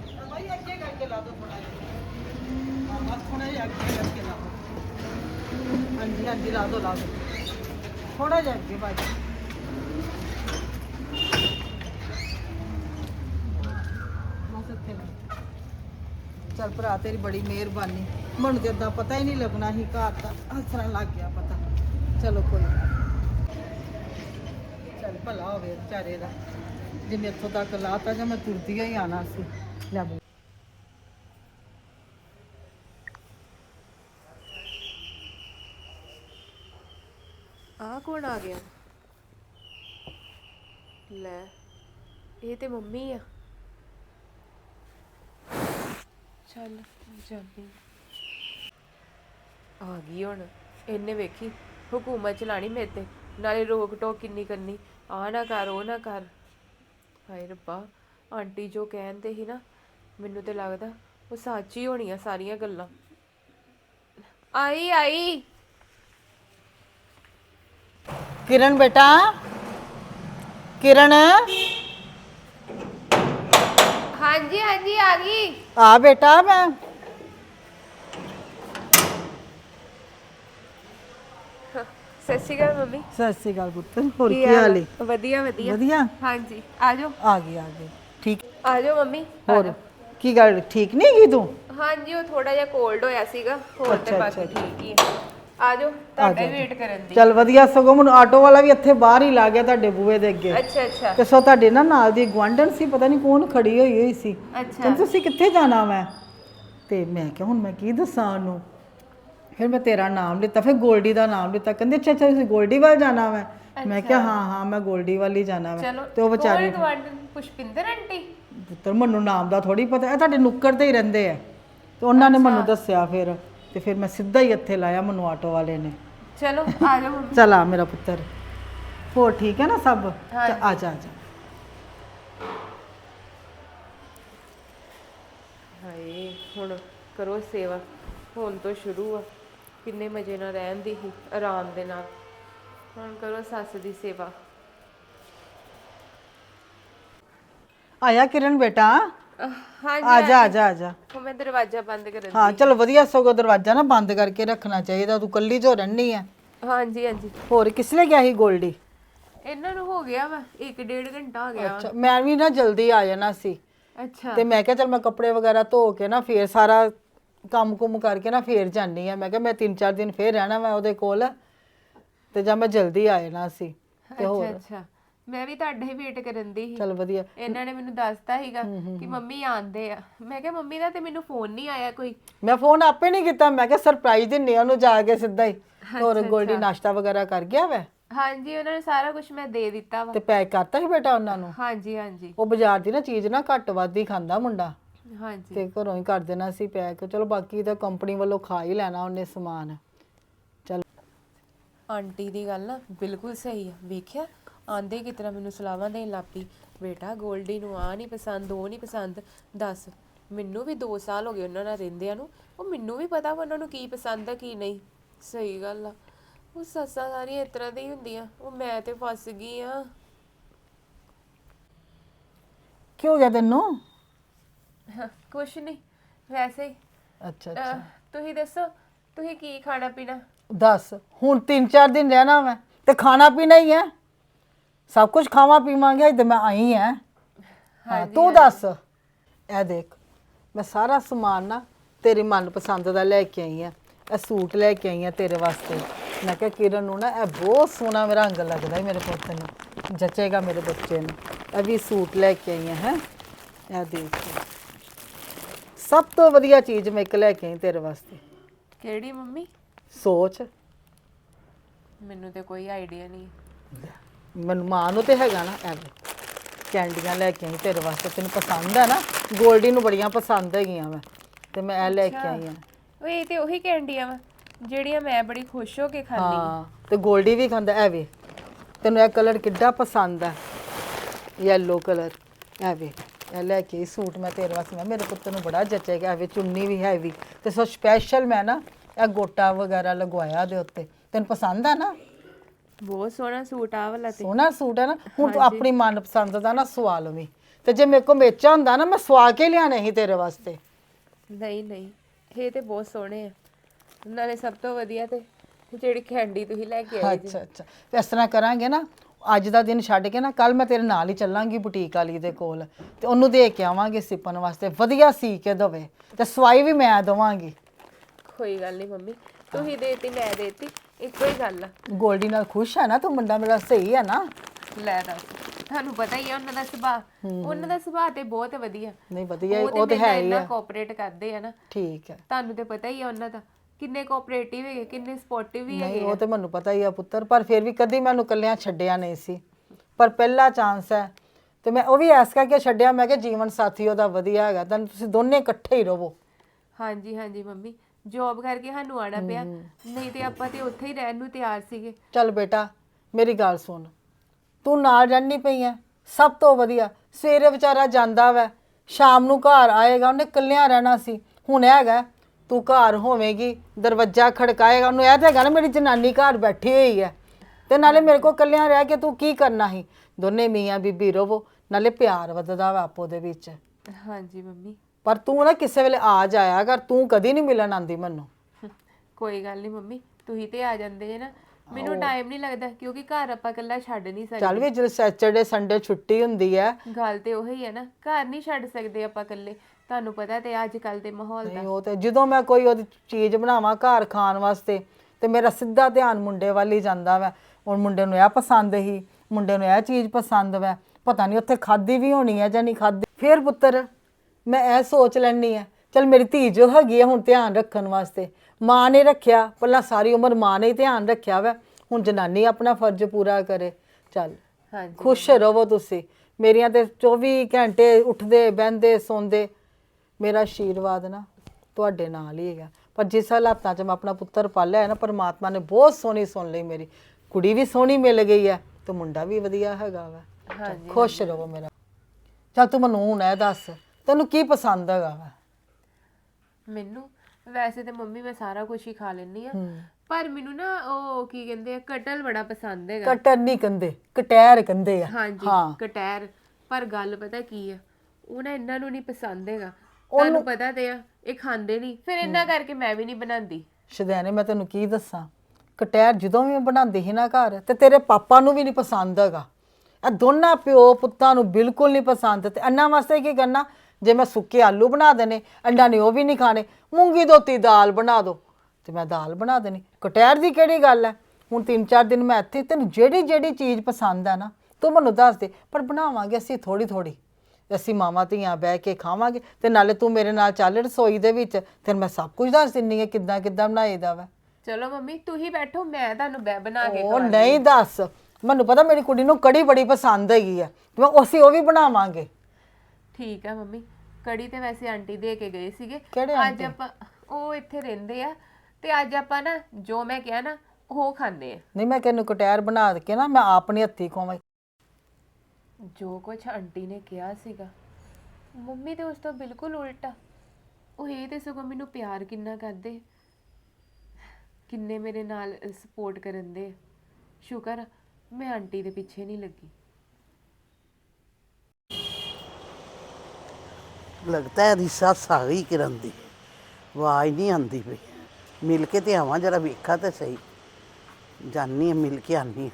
ਥੋੜਾ ਜਿਹਾ ਅੱਗੇ ਕਰਕੇ ਲਾ ਦਿਓ ਹਾਂਜੀ ਹਾਂਜੀ ਲਾ ਦੋ ਲਾ ਦੋ। ਥੋੜਾ ਜਿਹਾ ਅੱਗੇ ਬਾਜੀ ਬਸ ਇੱਥੇ। ਲਾ। ਚੱਲ ਭਰਾ, ਤੇਰੀ ਬੜੀ ਮਿਹਰਬਾਨੀ। ਮੈਨੂੰ ਤੇ ਏਦਾਂ ਪਤਾ ਹੀ ਨਹੀਂ ਲੱਗਣਾ ਸੀ, ਘਰ ਦਾ ਹਸਰਾਂ ਲੱਗ ਗਿਆ ਪਤਾ। ਚਲੋ ਕੋਈ ਨਾ। ਚੱਲ ਭਲਾ ਹੋਵੇ ਵਿਚਾਰੇ ਦਾ। ਜੇ ਮੇਥੋਂ ਤੱਕ ਲਾਤਾ ਜਾਂ ਮੈਂ ਤੁਰਦੀਆਂ ਹੀ ਆਣਾ ਸੀ। ਲੈ ਬੋ ਆ ਕੌਣ ਆ ਗਿਆ? ਲੈ, ਇਹ ਤੇ ਮੰਮੀ ਆ। ਚੱਲ, ਜਾਂਦੀ। ਆ ਗਈ ਹੁਣ। ਇਹਨੇ ਵੇਖੀ, ਹਕੂਮਤ ਚਲਾਣੀ ਮੇਰੇ ਤੇ। ਨਾਲੇ ਰੋਕ ਟੋਕ ਕਿੰਨੀ ਕਰਨੀ। ਆ ਨਾ ਕਰ, ਉਹ ਨਾ ਕਰ। ਹਾਏ ਰੱਬਾ, ਆਂਟੀ ਜੋ ਕਹਿੰਦੇ ਸੀ ਨਾ, ਮੈਨੂੰ ਤੇ ਲੱਗਦਾ ਉਹ ਸੱਚ ਹੀ ਹੋਣੀਆਂ ਸਾਰੀਆਂ ਗੱਲਾਂ। ਆਈ ਆਈ! ਕਿਰਨ ਬੇਟਾ। ਕਿਰਨ। ਹਾਂਜੀ ਹਾਂਜੀ ਆ ਗਈ। ਆ ਬੇਟਾ ਮੈਂ। ਸਤਿ ਸ਼੍ਰੀ ਅਕਾਲ ਮੰਮੀ। ਸਤਿ ਸ੍ਰੀ ਅਕਾਲ ਪੁੱਤ ਹੋਰ ਕੀ ਹਾਲ ਏ? ਵਧੀਆ ਵਧੀਆ। ਵਧੀਆ? ਹਾਂਜੀ ਆ ਜਾਓ। ਆ ਗਈ ਆ ਗਈ। ਠੀਕ। ਆ ਜਾਓ ਮੰਮੀ ਹੋਰ ਕੀ ਗੱਲ ਠੀਕ ਨਹੀਂ ਗਈ ਤੂੰ? ਹਾਂਜੀ ਉਹ ਥੋੜਾ ਜਿਹਾ ਕੋਲਡ ਹੋਇਆ ਸੀਗਾ। ਹੋਰ ਤੇ ਬਾਕੀ ਠੀਕ ਹੀ ਹੈ। ਆ ਜਾਓ ਤੁਹਾਡਾ ਵੇਟ ਕਰਨ ਦੀ। ਚੱਲ ਵਧੀਆ ਸਗੋਂ ਮੈਨੂੰ ਆਟੋ ਵਾਲਾ ਵੀ ਇੱਥੇ ਬਾਹਰ ਹੀ ਲਾ ਗਿਆ ਤੁਹਾਡੇ ਬੂਹੇ ਦੇ ਅੱਗੇ। ਅੱਛਾ ਅੱਛਾ। ਤੇ ਸੋ ਤੁਹਾਡੇ ਨਾ ਨਾਲ ਦੀ ਗਵਾਂਢਣ ਸੀ ਪਤਾ ਨਹੀਂ ਕੌਣ ਖੜੀ ਹੋਈ ਹੋਈ ਸੀ। ਅੱਛਾ। ਕਹਿੰਦੀ ਤੁਸੀਂ ਕਿੱਥੇ ਜਾਣਾ ਮੈਂ ਤੇ ਮੈਂ ਕਿਹਾ ਹੁਣ ਮੈਂ ਕੀ ਦੱਸਾਂ ਉਹਨੂੰ? ਫਿਰ ਮੈਂ ਤੇਰਾ ਨਾਮ ਲਿੱਤਾ ਫਿਰ ਗੋਲਡੀ ਦਾ ਨਾਮ ਲਿੱਤਾ। ਕਹਿੰਦੇ ਅੱਛਾ ਅੱਛਾ ਤੁਸੀਂ ਗੋਲਡੀ ਵੱਲ ਜਾਣਾ ਮੈਂ ਮੈਂ ਕਿਹਾ ਹਾਂ ਹਾਂ ਮੈਂ ਗੋਲਡੀ ਵੱਲ ਹੀ ਜਾਣਾ ਮੈਂ ਤੇ ਉਹ ਵਿਚਾਰੀ ਕੌਣ ਗਵਾਂਢਣ? ਪੁਸ਼ਪਿੰਦਰ ਆਂਟੀ? ਪੁੱਤਰ ਮੈਨੂੰ ਨਾਮ ਦਾ ਥੋੜੀ ਪਤਾ। ਇਹ ਤੁਹਾਡੇ ਨੁੱਕਰ ਤੇ ਹੀ ਰਹਿੰਦੇ ਆ। ਤੇ ਉਹਨਾਂ ਨੇ ਮੈਨੂੰ ਦੱਸਿਆ ਫਿਰ। ਤੇ ਫਿਰ ਮੈਂ ਸਿੱਧਾ ਹੀ ਇੱਥੇ ਲਾਇਆ ਮੈਨੂੰ ਆਟੋ ਵਾਲੇ ਨੇ। ਚਲੋ ਆ ਜਾਓ ਮੰਮੀ। ਚਲ ਆ ਮੇਰਾ ਪੁੱਤਰ। ਹੋਰ ਠੀਕ ਹੈ ਨਾ ਸਭ? ਆ ਜਾ ਆ ਜਾ। ਹਾਏ ਹੁਣ ਕਰੋ ਸੇਵਾ। ਹੁਣ ਤੋਂ ਸ਼ੁਰੂ ਆ। ਕਿੰਨੇ ਮਜ਼ੇ ਨਾਲ ਰਹਿਣ ਦੀ ਸੀ ਆਰਾਮ ਦੇ ਨਾਲ। ਹੁਣ ਕਰੋ ਸੱਸ ਦੀ ਸੇਵਾ। ਆਇਆ ਕਿਰਨ ਬੇਟਾ? ਹਾਂਜੀ ਆ ਜਾ ਆ ਜਾ ਆ ਜਾ। ਉਹ ਮੈਂ ਦਰਵਾਜ਼ਾ ਬੰਦ ਕਰਨ ਹਾਂ ਚਲ ਵਧੀਆ ਸਗੋਂ ਦਰਵਾਜ਼ਾ ਨਾ ਬੰਦ ਕਰਕੇ ਰੱਖਣਾ ਚਾਹੀਦਾ ਤੂੰ ਕੱਲੀ ਜੋ ਰਹਿਣੀ ਹੈ ਹਾਂਜੀ ਹਾਂਜੀ। ਹੋਰ ਕਿਸ ਲਈ ਗਿਆ ਸੀ ਗੋਲਡੀ? ਇਹਨਾਂ ਨੂੰ ਹੋ ਗਿਆ ਵਾ ਇੱਕ ਡੇਢ ਘੰਟਾ ਹੋ ਗਿਆ ਅੱਛਾ ਮੈਂ ਵੀ ਨਾ ਜਲਦੀ ਆ ਜਾਣਾ ਸੀ। ਅੱਛਾ। ਤੇ ਮੈਂ ਕਿਹਾ ਚਲ ਮੈਂ ਕੱਪੜੇ ਵਗੈਰਾ ਧੋ ਕੇ ਨਾ ਫੇਰ ਸਾਰਾ ਕੰਮ ਕੁਮ ਕਰਕੇ ਨਾ ਫੇਰ ਜਾਨੀ ਆ। ਮੈਂ ਕਿਹਾ ਮੈਂ 3-4 ਦਿਨ ਫੇਰ ਰਹਿਣਾ ਮੈਂ ਉਹਦੇ ਕੋਲ ਤੇ ਜਾਂ ਮੈਂ ਜਲਦੀ ਆ ਜਾਣਾ ਸੀ। ਤੇ ਹੋਰ? ਅੱਛਾ। ਮੈਂ ਵੀ ਤੁਹਾਡੇ ਹੀ ਵੇਟ ਕਰਨ ਦੀ ਸੀ। ਚਲ ਵਧੀਆ। ਇਹਨਾਂ ਨੇ ਮੈਨੂੰ ਦੱਸਤਾ ਸੀਗਾ ਕਿ ਮੰਮੀ ਆਂਦੇ ਆ। ਮੈਂ ਕਿਹਾ ਮੰਮੀ ਦਾ ਤੇ ਮੈਨੂੰ ਫੋਨ ਨਹੀਂ ਆਇਆ ਕੋਈ। ਮੈਂ ਫੋਨ ਆਪੇ ਨਹੀਂ ਕੀਤਾ। ਮੈਂ ਕਿਹਾ ਸਰਪ੍ਰਾਈਜ਼ ਦਿੰਨੇ ਆ ਉਹਨੂੰ ਜਾ ਕੇ ਸਿੱਧਾ ਹੀ। ਹੋਰ ਗੋਲਡੀ ਨਾਸ਼ਤਾ ਵਗੈਰਾ ਕਰ ਗਿਆ ਵੈ? ਹਾਂਜੀ ਉਹਨਾਂ ਨੇ ਸਾਰਾ ਕੁਝ ਮੈਂ ਦੇ ਦਿੱਤਾ ਵਾ। ਤੇ ਪੈਕ ਕਰਤਾ ਸੀ ਬੇਟਾ ਉਹਨਾਂ ਨੂੰ? ਹਾਂਜੀ ਹਾਂਜੀ। ਉਹ ਬਾਜ਼ਾਰ ਦੀ ਨਾ ਚੀਜ਼ ਨਾ ਘੱਟ ਵੱਧ ਹੀ ਖਾਂਦਾ ਮੁੰਡਾ। ਹਾਂਜੀ। ਤੇ ਘਰੋਂ ਹੀ ਕਰ ਦੇਣਾ ਸੀ ਪੈਕ। ਚਲੋ ਬਾਕੀ ਤਾਂ ਕੰਪਨੀ ਵੱਲੋਂ ਖਾ ਹੀ ਲੈਣਾ ਉਹਨੇ ਸਮਾਨ। ਚਲ ਆਂਟੀ ਦੀ ਗੱਲ ਨਾ ਬਿਲਕੁਲ ਸਹੀ ਆ। ਵੇਖਿਆ? ਆਂਦੇ ਕਿ ਤਰ੍ਹਾਂ ਮੈਨੂੰ ਸਲਾਹਾਂ ਦੇਣ ਲੱਪੀ ਬੇਟਾ ਗੋਲਡੀ ਨੂੰ ਆ ਨਹੀਂ ਪਸੰਦ ਉਹ ਨਹੀਂ ਪਸੰਦ ਦੱਸ। ਮੈਨੂੰ ਵੀ 2 ਸਾਲ ਹੋ ਗਏ ਉਹਨਾਂ ਨਾਲ ਰਹਿੰਦਿਆਂ ਨੂੰ। ਉਹ ਮੈਨੂੰ ਵੀ ਪਤਾ ਵਾ ਉਹਨਾਂ ਨੂੰ ਕੀ ਪਸੰਦ ਆ ਕੀ ਨਹੀਂ। ਸਹੀ ਗੱਲ ਆ। ਉਹ ਸੱਸਾਂ ਸਾਰੀਆਂ ਇਸ ਤਰ੍ਹਾਂ ਦੀ ਹੁੰਦੀਆਂ। ਉਹ ਮੈਂ ਤੇ ਫਸ ਗਈ ਆ। ਕੀ ਹੋ ਗਿਆ ਤੈਨੂੰ? ਕੁਛ ਨਹੀਂ। ਵੈਸੇ ਹੀ। ਅੱਛਾ ਅਹ, ਅੱਛਾ। ਤੁਸੀਂ ਦੱਸੋ ਤੁਸੀਂ ਕੀ ਖਾਣਾ ਪੀਣਾ? ਦੱਸ। ਹੁਣ 3-4 ਦਿਨ ਰਹਿਣਾ ਮੈਂ ਤੇ ਖਾਣਾ ਪੀਣਾ ਹੀ ਹੈ ਸਭ ਕੁਝ ਖਾਵਾਂ ਪੀਵਾਂਗੇ ਤੇ ਮੈਂ ਆਈ ਹਾਂ ਹਾਂ ਤੂੰ ਦੱਸ। ਇਹ ਦੇਖ ਮੈਂ ਸਾਰਾ ਸਮਾਨ ਨਾ ਤੇਰੀ ਮਨਪਸੰਦ ਦਾ ਲੈ ਕੇ ਆਈ ਆ। ਇਹ ਸੂਟ ਲੈ ਕੇ ਆਈ ਆ ਤੇਰੇ ਵਾਸਤੇ। ਮੈਂ ਕਿਹਾ ਕਿਰਨ ਨੂੰ ਨਾ ਇਹ ਬਹੁਤ ਸੋਹਣਾ ਮੇਰਾ ਰੰਗ ਲੱਗਦਾ ਹੈ ਮੇਰੇ ਪੁੱਤ ਨੂੰ। ਜੱਚੇਗਾ ਮੇਰੇ ਬੱਚੇ ਨੂੰ। ਇਹ ਵੀ ਸੂਟ ਲੈ ਕੇ ਆਈ ਆ ਹੈ। ਇਹ ਦੇਖ। ਸਭ ਤੋਂ ਵਧੀਆ ਚੀਜ਼ ਮੈਂ ਇੱਕ ਲੈ ਕੇ ਆਈ ਤੇਰੇ ਵਾਸਤੇ। ਕਿਹੜੀ ਮੰਮੀ? ਸੋਚ। ਮੈਨੂੰ ਤੇ ਕੋਈ ਆਈਡੀਆ ਨਹੀਂ। ਮੈਨੂੰ ਮਾਂ ਨੂੰ ਤੇ ਹੈਗਾ ਨਾ ਐਵੇਂ। ਕੈਂਡੀਆਂ ਲੈ ਕੇ ਆਈ ਤੇਰੇ ਵਾਸਤੇ ਤੈਨੂੰ ਪਸੰਦ ਹੈ ਨਾ? ਗੋਲਡੀ ਨੂੰ ਬੜੀਆਂ ਪਸੰਦ ਹੈਗੀਆਂ ਮੈਂ ਤੇ ਮੈਂ ਇਹ ਲੈ ਕੇ ਆਈ ਉਹ ਇਹ ਤੇ ਉਹੀ ਕੈਂਡੀਆਂ ਵਾ ਜਿਹੜੀਆਂ ਮੈਂ ਬੜੀ ਖੁਸ਼ ਹੋ ਕੇ ਖਾਂਦੀ ਹਾਂ। ਤੇ ਗੋਲਡੀ ਵੀ ਖਾਂਦਾ ਐਵੇਂ ਤੈਨੂੰ ਇਹ ਕਲਰ ਕਿੱਡਾ ਪਸੰਦ ਹੈ ਯੈਲੋ ਕਲਰ ਐਵੇਂ ਇਹ ਲੈ ਕੇ ਸੂਟ ਮੈਂ ਤੇਰੇ ਵਾਸਤੇ। ਮੈਂ ਮੇਰੇ ਪੁੱਤ ਨੂੰ ਬੜਾ ਜੱਚੇਗਾ ਐਵੇਂ ਚੁੰਨੀ ਵੀ ਹੈਵੀ। ਤੇ ਸੋ ਸਪੈਸ਼ਲ ਮੈਂ ਨਾ ਇਹ ਗੋਟਾ ਵਗੈਰਾ ਲਗਵਾਇਆ ਦੇ ਉੱਤੇ। ਤੈਨੂੰ ਪਸੰਦ ਹੈ ਨਾ? ਬਹੁਤ ਸੋਹਣਾ ਸੂਟ ਆ ਵਾਲਾ ਤੇ। ਸੋਹਣਾ ਸੂਟ ਹੈ ਨਾ। ਹੁਣ ਤੂੰ ਆਪਣੀ ਮਨਪਸੰਦ ਦਾ ਨਾ ਸਵਾ ਲਵੀਂ ਤੇ ਜੇ ਮੇਰੇ ਕੋ ਮੇਚਾ ਹੁੰਦਾ ਨਾ ਮੈਂ ਸਵਾ ਕੇ ਲਿਆਣਾ ਸੀ ਤੇਰੇ ਵਾਸਤੇ। ਨਹੀਂ ਨਹੀਂ। ਇਹ ਤੇ ਬਹੁਤ ਸੋਹਣੇ ਆ। ਨਾਲੇ ਸਭ ਤੋਂ ਵਧੀਆ ਤੇ ਜਿਹੜੀ ਕੈਂਡੀ ਤੁਸੀਂ ਲੈ ਕੇ ਆਏ ਅੱਛਾ ਅੱਛਾ। ਤੇ ਇਸ ਤਰ੍ਹਾਂ ਕਰਾਂਗੇ ਨਾ ਅੱਜ ਦਾ ਦਿਨ ਛੱਡ ਕੇ ਨਾ ਕੱਲ ਮੈਂ ਤੇਰੇ ਨਾਲ ਹੀ ਚੱਲਾਂਗੀ ਬੁਟੀਕ ਵਾਲੀ ਦੇ ਕੋਲ। ਤੇ ਉਹਨੂੰ ਦੇ ਕੇ ਆਵਾਂਗੇ ਸਿਪਨ ਵਾਸਤੇ। ਵਧੀਆ ਸੀ ਕੇ ਦਵੇ। ਤੇ ਸਵਾਈ ਵੀ ਮੈਂ ਦਵਾਂਗੀ। ਕੋਈ ਗੱਲ ਨਹੀਂ ਮੰਮੀ। ਤੁਸੀਂ ਦੇਤੀ ਮੈਂ ਦੇਤੀ। ਇੱਕੋ ਹੀ ਗੱਲ ਆ। ਗੋਲਡੀ ਨਾਲ ਖੁਸ਼ ਹੈ ਨਾ ਤੂੰ ਮੁੰਡਾ ਮੇਰਾ ਸਹੀ ਹੈ ਨਾ। ਲੈ ਦੱਸ ਤੁਹਾਨੂੰ ਪਤਾ ਹੀ ਆ ਉਹਨਾਂ ਦਾ ਸੁਭਾਅ ਉਹਨਾਂ ਦਾ ਸੁਭਾਅ ਤੇ ਬਹੁਤ ਵਧੀਆ। ਨਹੀਂ ਵਧੀਆ ਉਹ ਉਹ ਤੇ ਹੈ ਹੀ ਕੋਆਪਰੇਟ ਕਰਦੇ ਆ ਨਾ। ਠੀਕ ਹੈ ਤੁਹਾਨੂੰ ਤੇ ਪਤਾ ਹੀ ਆ ਉਹਨਾਂ ਦਾ ਕਿੰਨੇ ਕੋਆਪਰੇਟਿਵ ਹੈਗੇ ਕਿੰਨੇ ਸਪੋਰਟਿਵ ਵੀ ਨਹੀਂ ਹੈਗੇ ਉਹ ਤੇ ਮੈਨੂੰ ਪਤਾ ਹੀ ਆ ਪੁੱਤਰ ਪਰ ਫਿਰ ਵੀ ਕਦੀ ਮੈਨੂੰ ਕੱਲਿਆਂ ਛੱਡਿਆ ਨਹੀਂ ਸੀ। ਪਰ ਪਹਿਲਾ ਚਾਂਸ ਹੈ ਤੇ ਮੈਂ ਉਹ ਵੀ ਐਸ ਕਰਕੇ ਛੱਡਿਆ ਮੈਂ ਕਿ ਜੀਵਨ ਸਾਥੀ ਉਹਦਾ ਵਧੀਆ ਹੈਗਾ ਤਾਂ ਤੁਸੀਂ ਦੋਨੇ ਇਕੱਠੇ ਹੀ ਰਹੋ ਹਾਂਜੀ ਹਾਂਜੀ ਮੰਮੀ। ਜੌਬ ਕਰਕੇ ਸਾਨੂੰ ਆਣਾ ਪਿਆ। ਨਹੀਂ ਤੇ ਆਪਾਂ ਤੇ ਉੱਥੇ ਹੀ ਰਹਿਣ ਨੂੰ ਤਿਆਰ ਸੀਗੇ। ਚੱਲ ਬੇਟਾ ਮੇਰੀ ਗੱਲ ਸੁਣ। ਤੂੰ ਨਾਲ ਰਹਿਣੀ ਪਈ ਐ। ਸਭ ਤੋਂ ਵਧੀਆ ਸਵੇਰੇ ਵਿਚਾਰਾ ਜਾਂਦਾ ਵੈ। ਸ਼ਾਮ ਨੂੰ ਘਰ ਆਏਗਾ ਉਹਨੇ ਇਕੱਲਿਆਂ ਰਹਿਣਾ ਸੀ। ਹੁਣ ਇਹ ਹੈਗਾ ਤੂੰ ਘਰ ਹੋਵੇਂਗੀ ਦਰਵਾਜ਼ਾ ਖੜਕਾਏਗਾ। ਉਹਨੂੰ ਇਹ ਤਾਂ ਹੈਗਾ ਨਾ ਮੇਰੀ ਜਨਾਨੀ ਘਰ ਬੈਠੀ ਹੋਈ ਹੈ ਤੇ ਨਾਲੇ ਮੇਰੇ ਕੋਲ ਇਕੱਲਿਆਂ ਰਹਿ ਕੇ ਤੂੰ ਕੀ ਕਰਨਾ ਸੀ? ਦੋਨੇ ਮੀਆਂ ਬੀਬੀ ਰਵੋ ਨਾਲੇ ਪਿਆਰ ਵੱਧਦਾ ਵਾ ਆਪੋ ਦੇ ਵਿੱਚ। ਹਾਂਜੀ ਮੰਮੀ। ਪਰ ਤੂੰ ਨਾ ਕਿਸੇ ਵੇਲੇ ਆ ਜਾਇਆ ਕਰ ਤੂੰ ਕਦੀ ਨਹੀਂ ਮਿਲਣ ਆਂਦੀ ਮੈਨੂੰ। ਕੋਈ ਗੱਲ ਨਹੀਂ ਮੰਮੀ ਤੁਸੀਂ ਤੇ ਆ ਜਾਂਦੇ ਜੇ ਨਾ ਮੈਨੂੰ ਟਾਈਮ ਨਹੀਂ ਲੱਗਦਾ ਕਿਉਂਕਿ ਘਰ ਆਪਾਂ ਇਕੱਲਾ ਛੱਡ ਨਹੀਂ ਸਕਦੇ। ਚੱਲ ਵੀ ਜਦੋਂ ਸੈਚਰਡੇ ਸੰਡੇ ਛੁੱਟੀ ਹੁੰਦੀ ਹੈ ਗੱਲ ਤੇ ਉਹੀ ਹੈ ਨਾ ਘਰ ਨਹੀਂ ਛੱਡ ਸਕਦੇ ਆਪਾਂ ਇਕੱਲੇ। ਤੁਹਾਨੂੰ ਪਤਾ ਤੇ ਅੱਜ ਕੱਲ ਦੇ ਮਾਹੌਲ ਦਾ। ਨਹੀਂ ਉਹ ਤੇ ਜਦੋਂ ਮੈਂ ਕੋਈ ਉਹਦੀ ਚੀਜ਼ ਬਣਾਵਾਂ ਘਰ ਖਾਣ ਵਾਸਤੇ ਤੇ ਮੇਰਾ ਸਿੱਧਾ ਧਿਆਨ ਮੁੰਡੇ ਵੱਲ ਹੀ ਜਾਂਦਾ ਵਾ। ਹੁਣ ਮੁੰਡੇ ਨੂੰ ਇਹ ਪਸੰਦ ਹੀ ਮੁੰਡੇ ਨੂੰ ਇਹ ਚੀਜ਼ ਪਸੰਦ ਵਾ। ਪਤਾ ਨਹੀਂ ਉੱਥੇ ਖਾਦੀ ਵੀ ਹੋਣੀ ਹੈ ਜਾਂ ਨਹੀਂ ਖਾਦੀ ਫੇਰ ਪੁੱਤਰ ਮੈਂ ਇਹ ਸੋਚ ਲੈਣੀ ਹੈ ਚਲ ਮੇਰੀ ਧੀ ਜੋ ਹੈਗੀ ਹੈ ਹੁਣ ਧਿਆਨ ਰੱਖਣ ਵਾਸਤੇ। ਮਾਂ ਨੇ ਰੱਖਿਆ ਪਹਿਲਾਂ ਸਾਰੀ ਉਮਰ ਮਾਂ ਨੇ ਹੀ ਧਿਆਨ ਰੱਖਿਆ ਵਾ ਹੁਣ ਜਨਾਨੀ ਆਪਣਾ ਫਰਜ਼ ਪੂਰਾ ਕਰੇ। ਚੱਲ ਹਾਂਜੀ। ਖੁਸ਼ ਰਹੋ ਤੁਸੀਂ। ਮੇਰੀਆਂ ਤੇ 24 ਘੰਟੇ ਉੱਠਦੇ ਬਹਿੰਦੇ ਸੌਂਦੇ ਮੇਰਾ ਆਸ਼ੀਰਵਾਦ ਨਾ ਤੁਹਾਡੇ ਨਾਲ ਹੀ ਹੈਗਾ। ਪਰ ਜਿਸ ਹਾਲਾਤਾਂ 'ਚ ਮੈਂ ਆਪਣਾ ਪੁੱਤਰ ਪਾਲਿਆ ਹੈ ਨਾ ਪਰਮਾਤਮਾ ਨੇ ਬਹੁਤ ਸੋਹਣੀ ਸੁਣ ਲਈ ਮੇਰੀ। ਕੁੜੀ ਵੀ ਸੋਹਣੀ ਮਿਲ ਗਈ ਹੈ ਤੇ ਮੁੰਡਾ ਵੀ ਵਧੀਆ ਹੈਗਾ ਵਾ। ਹਾਂਜੀ। ਖੁਸ਼ ਰਹੋ ਮੇਰਾ। ਚੱਲ ਤੂੰ ਮੈਨੂੰ ਹੁਣ ਇਹ ਦੱਸ ਤੈਨੂੰ ਕੀ ਪਸੰਦ ਹੈਗਾ ਵਾ? ਮੈਨੂੰ ਵੈਸੇ ਤੇ ਮੰਮੀ ਮੈਂ ਸਾਰਾ ਕੁਝ ਹੀ ਖਾ ਲੈਣੀ ਆ ਪਰ ਮੈਨੂੰ ਨਾ ਉਹ ਕੀ ਕਹਿੰਦੇ ਆ ਕਟਲ ਬੜਾ ਪਸੰਦ ਹੈਗਾ। ਕਟਰ ਨਹੀਂ ਕੰਦੇ ਕਟਹਿਰ ਕੰਦੇ ਆ। ਹਾਂਜੀ ਹਾਂ। ਕਟੈਰ ਪਰ ਗੱਲ ਪਤਾ ਕੀ ਆ ਉਹ ਨਾ ਇਹਨਾਂ ਨੂੰ ਨਹੀਂ ਪਸੰਦ ਹੈਗਾ। ਤੁਹਾਨੂੰ ਪਤਾ ਤੇ ਆ ਇਹ ਖਾਂਦੇ ਨਹੀਂ। ਫਿਰ ਇਹਨਾਂ ਕਰਕੇ ਮੈਂ ਵੀ ਨਹੀਂ ਬਣਾਉਂਦੀ। ਸ਼ਦੈਨੇ ਮੈਂ ਤੈਨੂੰ ਕੀ ਦੱਸਾਂ ਕਟਹਿਰ ਜਦੋਂ ਵੀ ਮੈਂ ਬਣਾਉਂਦੀ ਸੀ ਨਾ ਘਰ ਤੇ ਤੇਰੇ ਪਾਪਾ ਨੂੰ ਵੀ ਨਹੀਂ ਪਸੰਦ ਹੈਗਾ। ਇਹ ਦੋਨਾਂ ਪਿਓ ਪੁੱਤਾਂ ਨੂੰ ਬਿਲਕੁਲ ਨਹੀਂ ਪਸੰਦ ਤੇ ਅੰਨਾ ਵਾਸਤੇ ਕੀ ਕਰਨਾ ਜੇ ਮੈਂ ਸੁੱਕੇ ਆਲੂ ਬਣਾ ਦੇਣੇ ਅੰਡਾ ਨੇ ਉਹ ਵੀ ਨਹੀਂ ਖਾਣੇ ਮੂੰਗੀ ਧੋਤੀ ਦਾਲ ਬਣਾ ਦੋ। ਤੇ ਮੈਂ ਦਾਲ ਬਣਾ ਦੇਣੀ ਕਟਹਿਰ ਦੀ ਕਿਹੜੀ ਗੱਲ ਹੈ? ਹੁਣ ਤਿੰਨ ਚਾਰ ਦਿਨ ਮੈਂ ਇੱਥੇ ਤੈਨੂੰ ਜਿਹੜੀ ਜਿਹੜੀ ਚੀਜ਼ ਪਸੰਦ ਹੈ ਨਾ ਤੂੰ ਮੈਨੂੰ ਦੱਸ ਦੇ ਪਰ ਬਣਾਵਾਂਗੇ ਅਸੀਂ ਥੋੜੀ ਥੋੜੀ ਅਸੀਂ ਮਾਵਾਂ ਧੀਆਂ ਬਹਿ ਕੇ ਖਾਵਾਂਗੇ ਤੇ ਨਾਲੇ ਤੂੰ ਮੇਰੇ ਨਾਲ ਚੱਲ ਰਸੋਈ ਦੇ ਵਿੱਚ ਤੇ ਮੈਂ ਸਭ ਕੁਝ ਦੱਸ ਦਿੰਨੀ ਹੈ ਕਿੱਦਾਂ ਕਿੱਦਾਂ ਬਣਾਈਦਾ ਵਾ। ਚਲੋ ਮੰਮੀ ਤੂੰ ਹੀ ਬੈਠੋ ਮੈਂ ਤੁਹਾਨੂੰ ਬੈ ਬਣਾ ਕੇ ਉਹ ਨਹੀਂ ਦੱਸ। ਮੈਨੂੰ ਪਤਾ ਮੇਰੀ ਕੁੜੀ ਨੂੰ ਕੜੀ ਬੜੀ ਪਸੰਦ ਹੈਗੀ ਆ ਤੇ ਮੈਂ ਅਸੀਂ ਉਹ ਵੀ ਬਣਾਵਾਂਗੇ। ਠੀਕ ਆ ਮੰਮੀ। ਕੜੀ ਤੇ ਵੈਸੇ ਆਂਟੀ ਦੇ ਕੇ ਗਏ ਸੀਗੇ। ਕਿਹੜੇ ਅੱਜ ਆਪਾਂ ਉਹ ਇੱਥੇ ਰਹਿੰਦੇ ਆ ਤੇ ਅੱਜ ਆਪਾਂ ਨਾ ਜੋ ਮੈਂ ਕਿਹਾ ਨਾ ਉਹ ਖਾਂਦੇ ਆ। ਨਹੀਂ ਮੈਂ ਕਿਹਨੂੰ ਕਟਿਆਰ ਬਣਾ ਕੇ ਨਾ ਮੈਂ ਆਪਣੇ ਹੱਥੀ ਖਵਾਵਾਂ। ਜੋ ਕੁਝ ਆਂਟੀ ਨੇ ਕਿਹਾ ਸੀਗਾ। ਮੰਮੀ ਤੇ ਉਸ ਤੋਂ ਬਿਲਕੁਲ ਉਲਟਾ। ਉਹ ਇਹ ਤੇ ਸਗੋਂ ਮੈਨੂੰ ਪਿਆਰ ਕਿੰਨਾ ਕਰਦੇ ਕਿੰਨੇ ਮੇਰੇ ਨਾਲ ਸਪੋਰਟ ਕਰਨ ਦੇ ਸ਼ੁਕਰ ਮੈਂ ਆਂਟੀ ਦੇ ਪਿੱਛੇ ਨਹੀਂ ਲੱਗੀ। ਲੱਗਦਾ ਹੈ ਰਿਸਾ ਸਾਰੀ ਕਿਰਨ ਦੀ। ਆਵਾਜ਼ ਨਹੀਂ ਆਉਂਦੀ ਪਈ। ਮਿਲ ਕੇ ਤੇ ਆਵਾਂ, ਜਰਾ ਵੇਖਾਂ ਤੇ ਸਹੀ। ਜਾਨੀ ਆ, ਮਿਲ ਕੇ ਆਨੀ ਆ।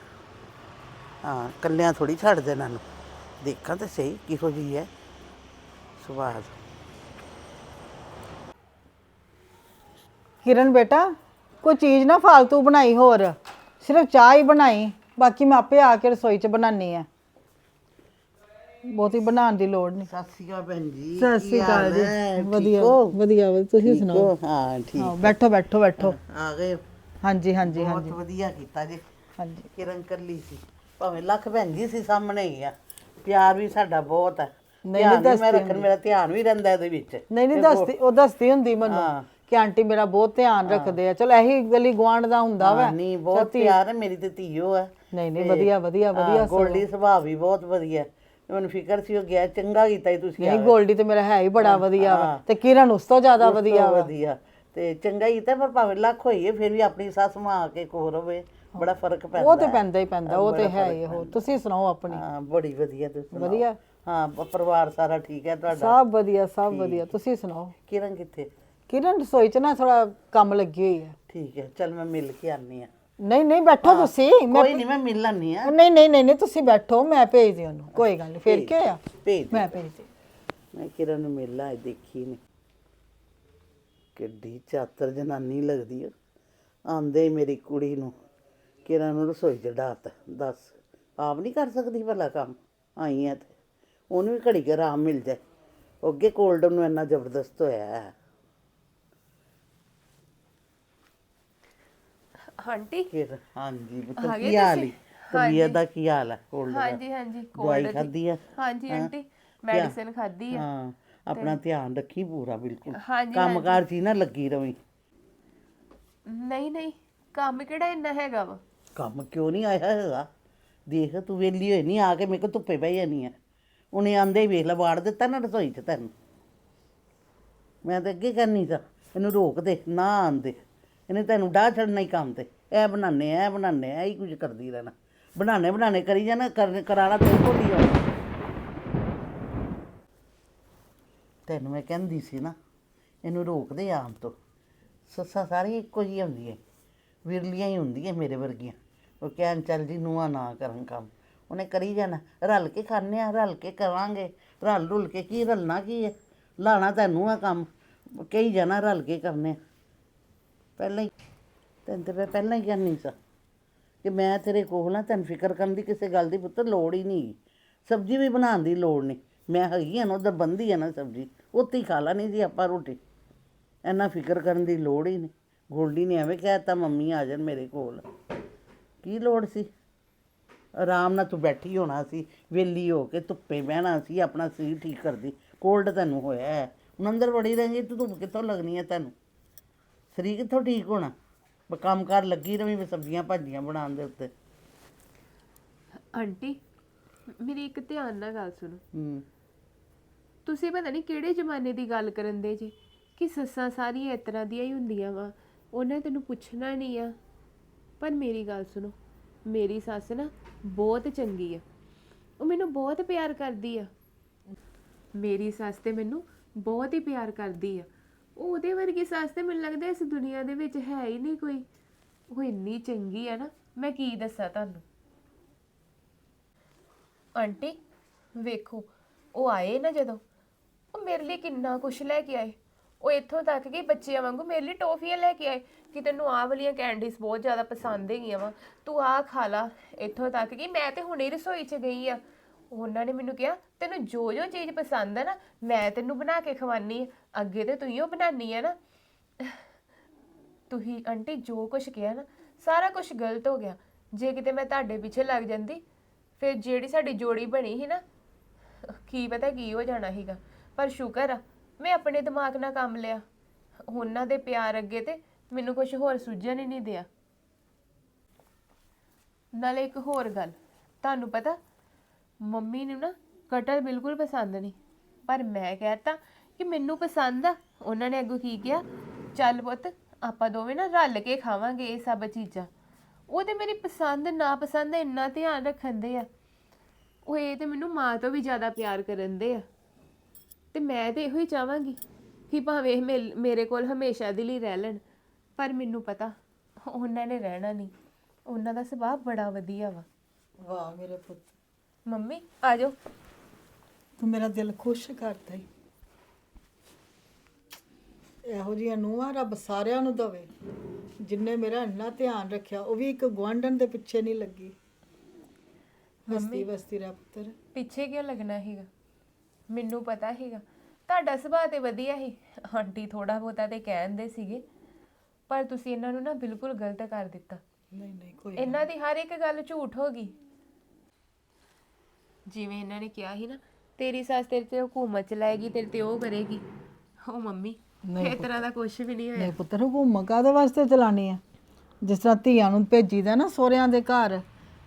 ਹਾਂ, ਕੱਲਿਆਂ ਥੋੜੀ ਛੱਡ ਦੇਣਾ ਨੂੰ ਦੇਖਾਂ ਤੇ ਸਹੀ ਕਿਹੋ ਜੀ ਹੈ। ਸਵਾਦ। ਕਿਰਨ ਬੇਟਾ, ਕੋਈ ਚੀਜ਼ ਨਾ ਫालतू ਬਣਾਈ ਹੋਰ। ਸਿਰਫ ਚਾਹ ਹੀ ਬਣਾਈ। ਬਾਕੀ ਮੈਂ ਆਪੇ ਆ ਕੇ ਰਸੋਈ 'ਚ ਬਣਾਉਣੀ ਆ। ਬਹੁਤੀ ਬਣਾਉਣ ਦੀ ਲੋੜ ਨਹੀਂ। ਸਤਿ ਸ਼੍ਰੀ ਅਕਾਲ ਭੈਣ ਜੀ ਸਤਿ ਸ਼੍ਰੀ ਅਕਾਲ ਜੀ। ਵਧੀਆ? ਵਧੀਆ ਵਧੀਆ। ਤੁਸੀਂ ਸੁਣਾਓ? ਹੋ? ਠੀਕ ਹਾਂ। ਬੈਠੋ ਬੈਠੋ ਬੈਠੋ। ਆ ਗਏ। ਹਾਂਜੀ ਹਾਂਜੀ ਬਹੁਤ ਹਾਂਜੀ। ਵਧੀਆ ਕੀਤਾ ਜੀ। ਹਾਂਜੀ। ਕਿਰਨ ਕੱਲੀ ਸੀ। ਭਾਵੇਂ ਲੱਖ ਭੈਣ ਜੀ ਸੀ ਸਾਹਮਣੇ ਹੀ ਆ। ਪਿਆਰ ਵੀ ਸਾਡਾ ਬਹੁਤ ਹੈ। ਨਹੀਂ, ਧਿਆਨ ਵੀ ਦੱਸਦੀ ਮੈਂ ਰੱਖਣ ਮੇਰਾ ਧਿਆਨ ਵੀ ਰਹਿੰਦਾ ਇਹਦੇ ਵਿੱਚ। ਨਹੀਂ ਨਹੀਂ ਦੱਸਦੀ ਉਹ ਦੱਸਦੀ ਹੁੰਦੀ ਮੈਨੂੰ ਹਾਂ। ਕਿ ਆਂਟੀ ਮੇਰਾ ਬਹੁਤ ਧਿਆਨ ਰੱਖਦੇ ਆ। ਚਲ ਇਹੀ ਗਲੀ ਗਵਾਂਡ ਦਾ ਹੁੰਦਾ ਵਾ। ਹਾਂ, ਨਹੀਂ ਬਹੁਤ ਪਿਆਰ ਹੈ ਮੇਰੀ ਤੇ ਧੀਓ ਹੈ। ਨਹੀਂ ਨਹੀਂ ਵਧੀਆ ਵਧੀਆ ਵਧੀਆ ਗੋਲਡੀ ਸੁਭਾਅ ਵੀ ਬਹੁਤ ਵਧੀਆ। ਹੈ। ਮੈਨੂੰ ਫਿਕਰ ਸੀ ਉਹ ਗਿਆ ਚੰਗਾ ਕੀਤਾ ਜੀ ਤੁਸੀਂ ਨਹੀਂ ਗੋਲਡੀ ਤੇ ਮੇਰਾ ਹੈ ਹੀ ਬੜਾ ਵਧੀਆ ਵਾ। ਤੇ ਕਿਰਨ ਉਸ ਤੋਂ ਜ਼ਿਆਦਾ ਵਧੀਆ ਵਧੀਆ ਵਾ। ਵਧੀਆ। ਤੇ ਚੰਗਾ ਹੀ ਕੀਤਾ ਪਰ ਭਾਵੇਂ ਲੱਖ ਹੋਈਏ ਫਿਰ ਵੀ ਆਪਣੀ ਸੱਸ ਮਾਂ ਆ ਕੇ ਕੋਲ ਰਵੇ ਬੜਾ ਫ਼ਰਕ ਪੈਂਦਾ ਉਹ ਤੇ ਹੈ। ਪੈਂਦਾ ਹੀ ਪੈਂਦਾ ਉਹ ਤੇ ਹੈ ਹੀ ਉਹ ਤੁਸੀਂ ਸੁਣਾਓ ਆਪਣੀ। ਹਾਂ ਬੜੀ ਵਧੀਆ ਤੁਸੀਂ ਸੁਣਾਓ। ਵਧੀਆ? ਹਾਂ ਪਰਿਵਾਰ ਸਾਰਾ ਠੀਕ ਹੈ ਤੁਹਾਡਾ? ਸਭ ਵਧੀਆ ਸਭ ਵਧੀਆ। ਤੁਸੀਂ ਸੁਣਾਓ? ਕਿਰਨ ਕਿੱਥੇ? ਕਿਰਨ ਰਸੋਈ ਚ ਨਾ ਥੋੜਾ ਕੰਮ ਲੱਗੀ ਹੋਈ ਹੈ। ਠੀਕ ਹੈ ਚਲ ਮੈਂ ਮਿਲ ਕੇ ਆਨੀ ਆ ਨਹੀਂ ਨਹੀਂ ਬੈਠੋ ਤੁਸੀਂ। ਮੈਂ ਕੋਈ ਨਹੀਂ ਮੈਂ ਮਿਲ ਲੈਣੀ ਆ ਨਹੀਂ ਨਹੀਂ ਨਹੀਂ ਨਹੀਂ ਤੁਸੀਂ ਬੈਠੋ ਮੈਂ ਭੇਜਦੀ ਉਹਨੂੰ। ਕੋਈ ਗੱਲ ਨਹੀਂ ਫਿਰ ਕੀ ਹੋਇਆ? ਭੇਜ ਦੇ। ਮੈਂ ਭੇਜਦੀ ਮੈਂ ਕਿਰਨ ਨੂੰ ਮਿਲ ਲਾ ਦੇਖੀ ਨਹੀਂ ਕਿੱਡੀ ਚਾਤਰ ਜਨਾਨੀ ਲੱਗਦੀ ਆ। ਆਂਦੇ ਹੀ ਮੇਰੀ ਕੁੜੀ ਨੂੰ। ਕਿਰਨ ਨੂੰ ਰਸੋਈ ਚ ਡਾਤ ਦੱਸ ਆਪ ਨਹੀਂ ਕਰ ਸਕਦੀ ਭਲਾ ਕੰਮ? ਆਈ ਆ ਤੇ। ਉਹਨੂੰ ਵੀ ਘੜੀ ਕੁ ਆਰਾਮ ਮਿਲ ਜਾਏ। ਉਹ ਅੱਗੇ ਕੋਲਡ ਨੂੰ ਇੰਨਾ ਜ਼ਬਰਦਸਤ ਹੋਇਆ ਹੈ। ਆਂਟੀ। ਫਿਰ ਹਾਂਜੀ ਗਏ ਕੀ ਹਾਲ ਤੁਸੀਂ? ਹੈ ਤਬੀਅਤ ਦਾ ਕੀ ਹਾਲ ਹੈ ਕੋਲਡ ਦਾ ਹਾਂਜੀ ਹਾਂਜੀ ਦਵਾਈ ਖਾਧੀ ਆ? ਹਾਂਜੀ ਆਂਟੀ ਮੈਡੀਸਿਨ ਖਾਧੀ ਆ। ਹਾਂ ਆਪਣਾ ਧਿਆਨ ਰੱਖੀ ਪੂਰਾ ਬਿਲਕੁਲ। ਹਾਂਜੀ ਕੰਮਕਾਰ ਹੀ ਨਾ ਲੱਗੀ ਰਵੀਂ। ਨਹੀਂ ਨਹੀਂ ਕੰਮ ਕਿਹੜਾ ਇੰਨਾ ਹੈਗਾ ਵਾ? ਕੰਮ ਕਿਉਂ ਨਹੀਂ ਆਇਆ ਹੈਗਾ? ਦੇਖ ਤੂੰ ਵੇਲੀ ਹੋਈ ਨਹੀਂ ਆ ਕੇ ਮੇਰੇ ਕੋ ਧੁੱਪੇ ਪਈ ਜਾਨੀ ਆ। ਉਹਨੇ ਆਂਦੇ ਹੀ ਵੇਖ ਲੈ ਵਾੜ ਦਿੱਤਾ ਨਾ ਰਸੋਈ 'ਚ ਤੈਨੂੰ। ਮੈਂ ਤਾਂ ਅੱਗੇ ਕਰਨੀ ਸੀ। ਇਹਨੂੰ ਰੋਕ ਦੇ ਨਾ ਆਂਦੇ। ਇਹਨੇ ਤੈਨੂੰ ਡਾਹ ਛੱਡਣਾ ਹੀ ਕੰਮ ਤੇ। ਇਹ ਬਣਾਉਂਦੇ ਬਣਾਨੇ ਇਹ ਬਣਾਉਂਦੇ ਇਹ ਇਹੀ ਕੁਝ ਕਰਦੀ ਰਹਿਣਾ। ਬਣਾਨੇ ਬਣਾਨੇ ਕਰੀ ਜਾਣਾ, ਕਰਨ ਕਰਾਣਾ ਤੇਰੇ ਕੋਲ ਹੀ ਆ ਤੈਨੂੰ ਮੈਂ ਕਹਿੰਦੀ ਸੀ ਨਾ, ਇਹਨੂੰ ਰੋਕਦੇ ਆਮ ਤੋਂ ਸੱਸਾਂ ਸਾਰੀਆਂ ਇੱਕੋ ਜਿਹੀਆਂ ਹੁੰਦੀਆਂ, ਵਿਰਲੀਆਂ ਹੀ ਹੁੰਦੀਆਂ ਮੇਰੇ ਵਰਗੀਆਂ। ਉਹ ਕਹਿਣ, ਚੱਲ ਜੀ, ਨੂੰਹਾਂ ਨਾ ਕਰਨ ਕੰਮ। ਉਹਨੇ ਕਰੀ ਜਾਣਾ। ਰਲ ਕੇ ਖਾਣੇ ਆ, ਰਲ ਕੇ ਕਰਾਂਗੇ। ਰਲ ਰੁਲ ਕੇ ਕੀ, ਰਲਣਾ ਕੀ ਹੈ ਲਾਣਾ ਤੈਨੂੰ ਆ ਕੰਮ। ਕਹੀ ਜਾਣਾ, ਰਲ ਕੇ ਕਰਨੇ ਆ। ਪਹਿਲਾਂ ਹੀ ਤੈਨੂੰ ਤੇ ਮੈਂ ਪਹਿਲਾਂ ਹੀ ਕਹਿੰਦੀ ਸਾਂ ਕਿ ਮੈਂ ਤੇਰੇ ਕੋਲ ਹਾਂ ਤੈਨੂੰ ਫਿਕਰ ਕਰਨ ਦੀ ਕਿਸੇ ਗੱਲ ਦੀ ਪੁੱਤਰ ਲੋੜ ਹੀ ਨਹੀਂ। ਸਬਜ਼ੀ ਵੀ ਬਣਾਉਣ ਦੀ ਲੋੜ ਨਹੀਂ। ਮੈਂ ਹੈਗੀ ਆ ਨਾ, ਉਧਰ ਬੰਦੀ ਹੈ ਨਾ ਸਬਜ਼ੀ, ਉੱਥੇ ਹੀ ਖਾ ਲੈਣੀ ਸੀ ਆਪਾਂ ਰੋਟੀ। ਇੰਨਾ ਫਿਕਰ ਕਰਨ ਦੀ ਲੋੜ ਹੀ ਨਹੀਂ। ਗੋਲਡੀ ਨੇ ਐਵੇਂ ਕਹਿਤਾ ਮੰਮੀ ਆ ਜਾਣ ਮੇਰੇ ਕੋਲ। ਕੀ ਲੋੜ ਸੀ? ਆਰਾਮ ਨਾਲ ਤੂੰ ਬੈਠੀ ਹੋਣਾ ਸੀ ਵੇਲੀ ਹੋ ਕੇ ਧੁੱਪੇ ਬਹਿਣਾ ਸੀ, ਆਪਣਾ ਸਰੀਰ ਠੀਕ ਕਰਦੀ। ਕੋਲਡ ਤੈਨੂੰ ਹੋਇਆ ਹੈ। ਹੁਣ ਅੰਦਰ ਬੜੀ ਰਹੇਂਗੀ ਤੂੰ ਧੁੱਪ ਕਿੱਥੋਂ ਲੱਗਣੀ ਹੈ ਤੈਨੂੰ? ਸਰੀਰ ਕਿੱਥੋਂ ਠੀਕ ਹੋਣਾ? ਕੰਮ ਕਰ ਲੱਗੀ ਰਵੀਂ ਵੀ ਸਬਜ਼ੀਆਂ ਭਾਜੀਆਂ ਬਣਾਉਣ ਦੇ ਉੱਤੇ। ਆਂਟੀ ਮੇਰੀ ਇੱਕ ਧਿਆਨ ਨਾਲ ਗੱਲ ਸੁਣੋ। ਹੂੰ। ਤੁਸੀਂ ਪਤਾ ਨਹੀਂ ਕਿਹੜੇ ਜ਼ਮਾਨੇ ਦੀ ਗੱਲ ਕਰਨ ਦੇ ਜੀ? ਕਿ ਸੱਸਾਂ ਸਾਰੀਆਂ ਇਸ ਤਰ੍ਹਾਂ ਦੀਆਂ ਹੀ ਹੁੰਦੀਆਂ ਵਾ। ਉਹਨੇ ਤੈਨੂੰ ਪੁੱਛਣਾ ਨਹੀਂ ਆ। ਪਰ ਮੇਰੀ ਗੱਲ ਸੁਣੋ ਮੇਰੀ ਸੱਸ ਨਾ ਬਹੁਤ ਚੰਗੀ ਆ। ਉਹ ਮੈਨੂੰ ਬਹੁਤ ਪਿਆਰ ਕਰਦੀ ਆ। ਮੇਰੀ ਸੱਸ ਤੇ ਮੈਨੂੰ ਬਹੁਤ ਹੀ ਪਿਆਰ ਕਰਦੀ ਆ। ਉਹਦੇ ਵਰਗੀ ਸੱਸ ਤੇ ਮੈਨੂੰ ਲੱਗਦਾ ਇਸ ਦੁਨੀਆ ਦੇ ਵਿੱਚ ਹੈ ਹੀ ਨਹੀਂ ਕੋਈ। ਉਹ ਇੰਨੀ ਚੰਗੀ ਆ ਨਾ, ਮੈਂ ਕੀ ਦੱਸਾਂ ਤੁਹਾਨੂੰ? ਆਂਟੀ, ਵੇਖੋ, ਉਹ ਆਏ ਨਾ ਜਦੋਂ, ਉਹ ਮੇਰੇ ਲਈ ਕਿੰਨਾ ਕੁਛ ਲੈ ਕੇ ਆਏ। ਉਹ ਇੱਥੋਂ ਤੱਕ ਕਿ ਬੱਚਿਆਂ ਵਾਂਗੂ ਮੇਰੇ ਲਈ ਟੋਫੀਆਂ ਲੈ ਕੇ ਆਏ ਕਿ ਤੈਨੂੰ ਆਹ ਵਾਲੀਆਂ ਕੈਂਡੀਜ਼ ਬਹੁਤ ਜ਼ਿਆਦਾ ਪਸੰਦ ਹੈਗੀਆਂ ਵਾ। ਤੂੰ ਆਹ ਖਾ ਲਾ, ਇੱਥੋਂ ਤੱਕ ਕਿ ਮੈਂ ਤੇ ਹੁਣੇ ਰਸੋਈ 'ਚ ਗਈ ਆ। ਉਹਨਾਂ ਨੇ ਮੈਨੂੰ ਕਿਹਾ, ਤੈਨੂੰ ਜੋ ਜੋ ਚੀਜ਼ ਪਸੰਦ ਹੈ ਨਾ, ਮੈਂ ਤੈਨੂੰ ਬਣਾ ਕੇ ਖਵਾਨੀ ਆ। ਅੱਗੇ ਤੇ ਤੂੰ ਹੀ ਉਹ ਬਣਾਨੀ ਆ ਨਾ। ਤੁਸੀਂ ਆਂਟੀ ਜੋ ਕੁਝ ਕਿਹਾ ਨਾ, ਸਾਰਾ ਕੁਝ ਗਲਤ ਹੋ ਗਿਆ। ਜੇ ਕਿਤੇ ਮੈਂ ਤੁਹਾਡੇ ਪਿੱਛੇ ਲੱਗ ਜਾਂਦੀ, ਫਿਰ ਜਿਹੜੀ ਸਾਡੀ ਜੋੜੀ ਬਣੀ ਸੀ ਨਾ, ਕੀ ਪਤਾ ਕੀ ਹੋ ਜਾਣਾ ਸੀਗਾ। ਪਰ ਸ਼ੁਕਰ ਆ, ਮੈਂ ਆਪਣੇ ਦਿਮਾਗ ਨਾਲ ਕੰਮ ਲਿਆ। ਉਹਨਾਂ ਦੇ ਪਿਆਰ ਅੱਗੇ ਤੇ ਮੈਨੂੰ ਕੁਝ ਹੋਰ ਸੁਝਣ ਹੀ ਨਹੀਂ ਦਿਆ। ਨਾਲੇ ਇੱਕ ਹੋਰ ਗੱਲ, ਤੁਹਾਨੂੰ ਪਤਾ ਮੰਮੀ ਨੂੰ ਨਾ ਕਟਰ ਬਿਲਕੁਲ ਪਸੰਦ ਨਹੀਂ। ਪਰ ਮੈਂ ਕਹਿਤਾ ਕਿ ਮੈਨੂੰ ਪਸੰਦ ਆ। ਉਹਨਾਂ ਨੇ ਅੱਗੋਂ ਕੀ ਕਿਹਾ? ਚੱਲ ਪੁੱਤ, ਆਪਾਂ ਦੋਵੇਂ ਨਾ ਰਲ ਕੇ ਖਾਵਾਂਗੇ ਇਹ ਸਭ ਚੀਜ਼ਾਂ। ਉਹ ਤੇ ਮੇਰੀ ਪਸੰਦ ਨਾ ਪਸੰਦ ਦਾ ਇੰਨਾ ਧਿਆਨ ਰੱਖਣਦੇ ਆ। ਉਹ ਇਹ ਤੇ ਮੈਨੂੰ ਮਾਂ ਤੋਂ ਵੀ ਜ਼ਿਆਦਾ ਪਿਆਰ ਕਰਨ ਦੇ ਆ। ਤੇ ਮੈਂ ਤੇ ਇਹੋ ਹੀ ਚਾਹਾਂਗੀ ਕਿ ਭਾਵੇਂ ਇਹ ਮੇਲ- ਮੇਰੇ ਕੋਲ ਹਮੇਸ਼ਾ ਦੇ ਲਈ ਰਹਿ ਲੈਣ। ਪਰ ਮੈਨੂੰ ਪਤਾ, ਉਹਨਾਂ ਨੇ ਰਹਿਣਾ ਨਹੀਂ। ਉਹਨਾਂ ਦਾ ਸੁਭਾਅ ਬੜਾ ਵਧੀਆ ਵਾ। ਵਾਹ ਮੇਰੇ ਪੁੱਤ। ਮੰਮੀ ਆ ਜਾਓ। ਤੂੰ ਮੇਰਾ ਦਿਲ ਖੁਸ਼ ਕਰਦਾ ਈ ਇਹੋ ਜਿਹੀਆਂ ਨੂੰਹਾਂ ਰੱਬ ਸਾਰਿਆਂ ਨੂੰ ਦਵੇ। ਜਿੰਨੇ ਮੇਰਾ ਇੰਨਾ ਧਿਆਨ ਰੱਖਿਆ ਉਹ ਵੀ ਇੱਕ ਗੁਆਂਢਣ ਦੇ ਪਿੱਛੇ ਨਹੀਂ ਲੱਗੀ। ਹਸਤੀ ਵਸਤੀ ਰਹਿ ਪੁੱਤਰ। ਪਿੱਛੇ ਕਿਉਂ ਲੱਗਣਾ ਹੈਗਾ ਮੈਨੂੰ ਪਤਾ ਹੈਗਾ ਤੁਹਾਡਾ ਸੁਭਾਅ ਤੇ ਵਧੀਆ ਹੀ ਆਂਟੀ ਥੋੜਾ ਬਹੁਤਾ ਤੇ ਕਹਿੰਦੇ ਸੀਗੇ ਪਰ ਤੁਸੀਂ ਇਹਨਾਂ ਨੂੰ ਨਾ ਬਿਲਕੁਲ ਗਲਤ ਕਰ ਦਿੱਤਾ। ਨਹੀਂ ਨਹੀਂ ਕੋਈ ਇਹਨਾਂ ਦੀ ਹਰ ਇੱਕ ਗੱਲ ਝੂਠ ਹੋ ਗਈ। ਜਿਵੇਂ ਇਹਨਾਂ ਨੇ ਕਿਹਾ ਸੀ ਨਾ ਤੇਰੀ ਸੱਸ ਤੇਰੇ ਤੇ ਹਕੂਮਤ ਚਲਾਏਗੀ ਤੇਰੇ ਤੇ ਉਹ ਕਰੇਗੀ। ਉਹ ਮੰਮੀ ਇਹ ਤਰ੍ਹਾਂ ਦਾ ਕੁਝ ਵੀ ਨਹੀਂ ਹੋਇਆ। ਨਹੀਂ ਪੁੱਤਰ ਹੁਕਮ ਕਾਦੇ ਵਾਸਤੇ ਚਲਾਣੀ ਆ? ਜਿਸ ਤਰ੍ਹਾਂ ਧੀਆਂ ਨੂੰ ਭੇਜੀਦਾ ਨਾ ਸੋਹਰਿਆਂ ਦੇ ਘਰ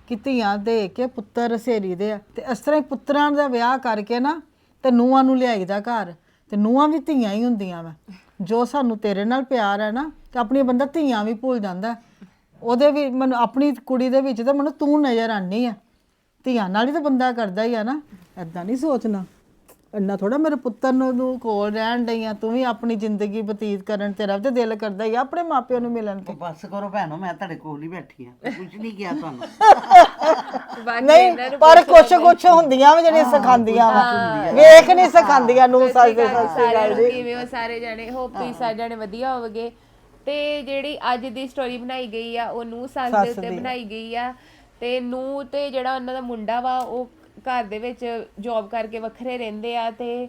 ਕਿ ਧੀਆਂ ਦੇ ਕੇ ਪੁੱਤਰ ਸੇਰੀ ਦੇ ਆ। ਤੇ ਇਸ ਤਰ੍ਹਾਂ ਹੀ ਪੁੱਤਰਾਂ ਦਾ ਵਿਆਹ ਕਰਕੇ ਨਾ ਤੇ ਨੂੰਹਾਂ ਨੂੰ ਲਿਆਈਦਾ ਘਰ। ਤੇ ਨੂੰਹਾਂ ਵੀ ਧੀਆਂ ਹੀ ਹੁੰਦੀਆਂ ਵਾ। ਜੋ ਸਾਨੂੰ ਤੇਰੇ ਨਾਲ ਪਿਆਰ ਹੈ ਨਾ ਤੇ ਆਪਣੀ ਬੰਦਾ ਧੀਆਂ ਵੀ ਭੁੱਲ ਜਾਂਦਾ। ਉਹਦੇ ਵੀ ਮੈਨੂੰ ਆਪਣੀ ਕੁੜੀ ਦੇ ਵਿੱਚ ਤੇ ਮੈਨੂੰ ਤੂੰ ਨਜ਼ਰ ਆਨੀ ਆ। ਧੀਆਂ ਨਾਲ ਹੀ ਤਾਂ ਬੰਦਾ ਕਰਦਾ ਹੀ ਆ ਨਾ। ਐਦਾਂ ਨਹੀਂ ਸੋਚਣਾ। ਇੰਨਾ ਥੋੜਾ ਮੇਰੇ ਪੁੱਤਰ ਨੂੰ ਨੂੰ ਕੋਲ ਰਹਿਣ ਡਈ ਆ ਤੂੰ ਵੀ ਆਪਣੀ ਜ਼ਿੰਦਗੀ ਬਤੀਤ ਕਰਨ ਤੇਰਾ ਵੀ ਤੇ ਦਿਲ ਕਰਦਾ ਹੀ ਆ ਆਪਣੇ ਮਾਪਿਆਂ ਨੂੰ ਮਿਲਣ ਤੇ ਬਸ ਕਰੋ ਭੈਣੋ ਮੈਂ ਤੁਹਾਡੇ ਕੋਲ ਹੀ ਬੈਠੀ ਆ ਕੁਝ ਨਹੀਂ ਕਿਹਾ ਤੁਹਾਨੂੰ। ਨਹੀਂ ਪਰ ਕੁਛ ਕੁਛ ਹੁੰਦੀਆਂ ਵੀ ਜਿਹੜੀਆਂ ਸਿਖਾਉਂਦੀਆਂ ਵਾ। ਵੇਖ ਨਹੀਂ ਸਿਖਾਉਂਦੀਆਂ ਨੂੰ ਸੱਚ ਦੇ ਕਿਵੇਂ ਉਹ ਸਾਰੇ ਜਾਣੇ ਹੋਪ ਤੁਸੀਂ ਸਾਰੇ ਜਾਣੇ ਵਧੀਆ ਹੋਵਗੇ। ਤੇ ਜਿਹੜੀ ਅੱਜ ਦੀ ਸਟੋਰੀ ਬਣਾਈ ਗਈ ਆ ਉਹ ਨੂੰ ਸੱਸ ਦੇ ਉੱਤੇ ਬਣਾਈ ਗਈ ਆ। ਤੇ ਨੂੰ ਤੇ ਜਿਹੜਾ ਉਹਨਾਂ ਦਾ ਮੁੰਡਾ ਵਾ ਉਹ ਘਰ ਦੇ ਵਿੱਚ ਜੌਬ ਕਰਕੇ ਵੱਖਰੇ ਰਹਿੰਦੇ ਆ ਤੇ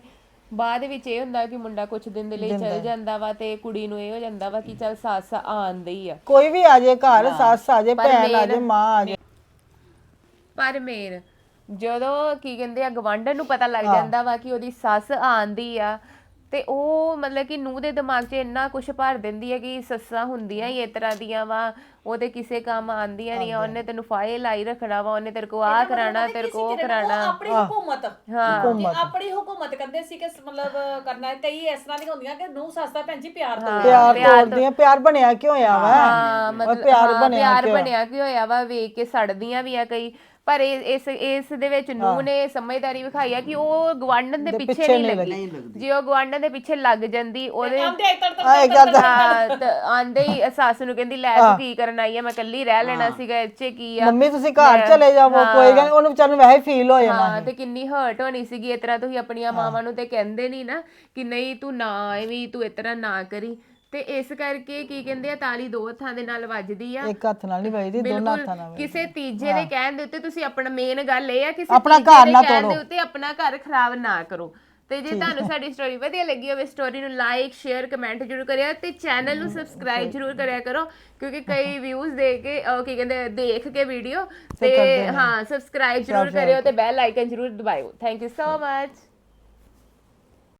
ਬਾਅਦ ਵਿੱਚ ਇਹ ਹੁੰਦਾ ਕਿ ਮੁੰਡਾ ਕੁਝ ਦਿਨ ਦੇ ਲਈ ਚਲ ਜਾਂਦਾ ਵਾ ਤੇ ਕੁੜੀ ਨੂੰ ਇਹ ਹੋ ਜਾਂਦਾ ਵਾ ਕਿ ਚਲ ਸੱਸ ਆਂਦੀ ਆ। ਕੋਈ ਵੀ ਆ ਜੇ ਘਰ ਸੱਸ ਆ ਜੇ ਭੈਣ ਆ ਜੇ ਮਾਂ ਆ ਜੇ ਪਰ ਮੇਰ ਜਦੋਂ ਕੀ ਕਹਿੰਦੇ ਆ ਗਵਾਂਢਣ ਨੂੰ ਪਤਾ ਲੱਗ ਜਾਂਦਾ ਵਾ ਕਿ ਉਹਦੀ ਸੱਸ ਆਂਦੀ ਆ ਤੇ ਉਹ ਮਤਲਬ ਕਿ ਨੂੰਹ ਦੇ ਦਿਮਾਗ 'ਚ ਇੰਨਾ ਕੁਝ ਭਰ ਦਿੰਦੀ ਹੈ ਕਿ ਸੱਸਾਂ ਹੁੰਦੀਆਂ ਹੀ ਇਸ ਤਰ੍ਹਾਂ ਦੀਆਂ ਵਾ ਉਹਦੇ ਕਿਸੇ ਕੰਮ ਆਂਦੀਆਂ ਨਹੀਂ ਆ, ਉਹਨੇ ਤੈਨੂੰ ਫਾਇਲ ਲਾਈ ਰੱਖਣਾ ਵਾ ਉਹਨੇ ਤੇਰੇ ਕੋ ਆ ਕਰਾਣਾ ਤੇਰੇ ਕੋ ਉਹ ਕਰਾਣਾ। ਆਪਣੀ ਹਕੂਮਤ ਹਾਂ ਆਪਣੀ ਹਕੂਮਤ ਕਹਿੰਦੇ ਸੀ ਕਿ ਮਤਲਬ ਕਰਨਾ ਹੈ। ਕਈ ਇਸ ਤਰ੍ਹਾਂ ਦੀਆਂ ਹੁੰਦੀਆਂ ਕਿ ਨੂੰ ਸੱਸ ਦਾ ਭੈਣ ਜੀ ਪਿਆਰ ਤੋਂ ਪਿਆਰ ਤੋੜਦੀਆਂ ਪਿਆਰ ਬਣਿਆ ਕਿਉਂ ਆ ਵਾ? ਹਾਂ ਔਰ ਮਤਲਬ ਪਿਆਰ ਹਾਂ, ਬਣਿਆ ਪਿਆਰ ਕਿਉਂ? ਆ? ਬਣਿਆ ਕਿ ਹੋਇਆ ਵਾ ਵੇਖ ਕੇ ਸੜਦੀਆਂ ਵੀ ਆ ਕਈ। ਪਰ ਇਹ- ਇਸ ਇਸ ਦੇ ਵਿੱਚ ਨੂੰ ਨੇ ਸਮਝਦਾਰੀ ਵਿਖਾਈ ਆ ਕਿ ਉਹ ਗਵਾਂਢਣ ਦੇ ਪਿੱਛੇ ਨਹੀਂ ਲੱਗੀ। ਜੇ ਉਹ ਗਵਾਂਢਣ ਦੇ ਪਿੱਛੇ ਲੱਗ ਜਾਂਦੀ ਉਹਦੇ ਆਂਦੇ ਆਈ ਤੜ ਤੜ ਆਏ ਗੱਲ ਹਾਂ ਤੇ ਆਂਦੇ ਹੀ ਸੱਸ ਨੂੰ ਕਹਿੰਦੀ ਲੈ ਤੂੰ ਕੀ ਕਰਨ ਆਈ ਆ? ਮੈਂ ਇਕੱਲੀ ਰਹਿ ਲੈਣਾ ਸੀਗਾ ਇੱਥੇ ਕੀ ਆ? ਮੰਮੀ ਤੁਸੀਂ ਘਰ ਚਲੇ ਜਾਵੋ ਕੋਈ ਗੱਲ ਨੀ, ਉਹਨੂੰ ਵਿਚਾਰ ਨੂੰ ਵੈਸੇ ਫੀਲ ਹੋ ਜਾਣਾ। ਹਾਂ ਤੇ ਕਿੰਨੀ ਹਰਟ ਹੋਣੀ ਸੀਗੀ ਇਸ ਤਰ੍ਹਾਂ ਤੁਸੀਂ ਆਪਣੀਆਂ ਮਾਵਾਂ ਨੂੰ ਤੇ ਕਹਿੰਦੇ ਨਹੀਂ ਨਾ ਕਿ ਨਹੀਂ ਤੂੰ ਨਾ ਐਵੇਂ ਤੂੰ ਇਸ ਤਰ੍ਹਾਂ ਨਾ ਕਰੀ। ਤੇ ਇਸ ਕਰਕੇ ਕੀ ਕਹਿੰਦੇ ਆ ਤਾਲੀ ਦੋ ਹੱਥਾਂ ਦੇ ਨਾਲ ਵੱਜਦੀ ਆ। ਇੱਕ ਹੱਥ ਨਾਲ ਨਹੀਂ ਵੱਜਦੀ ਦੋਨਾਂ ਹੱਥਾਂ ਨਾਲ ਵੱਜਦੀ। ਕਿਸੇ ਤੀਜੇ ਦੇ ਕਹਿਣ ਦੇ ਉੱਤੇ ਤੁਸੀਂ ਆਪਣਾ ਮੇਨ ਗੱਲ ਇਹ ਆ ਕਿਸੇ ਆਪਣਾ ਤੀਜੇ ਘਰ ਦੇ ਨਾ ਕਹਿਣ ਦੇ ਤੋੜੋ। ਉੱਤੇ ਆਪਣਾ ਘਰ ਖਰਾਬ ਨਾ ਕਰੋ। ਤੇ ਜੇ ਤੁਹਾਨੂੰ ਸਾਡੀ ਸਟੋਰੀ ਵਧੀਆ ਲੱਗੀ ਹੋਵੇ ਸਟੋਰੀ ਨੂੰ ਲਾਈਕ ਸ਼ੇਅਰ ਕਮੈਂਟ ਜ਼ਰੂਰ ਕਰਿਆ ਤੇ ਚੈਨਲ ਨੂੰ ਸਬਸਕ੍ਰਾਈਬ ਜ਼ਰੂਰ ਕਰਿਆ ਕਰੋ ਕਿਉਂਕਿ ਕਈ ਵਿਊਜ਼ ਦੇ ਕੇ ਕੀ ਕਹਿੰਦੇ ਦੇਖ ਕੇ ਵੀਡੀਓ ਤੇ ਹਾਂ ਸਬਸਕ੍ਰਾਈਬ ਜ਼ਰੂਰ ਕਰਿਓ ਤੇ ਬੈਲ ਆਈਕਨ ਜ਼ਰੂਰ ਦਬਾਇਓ। Thank you so much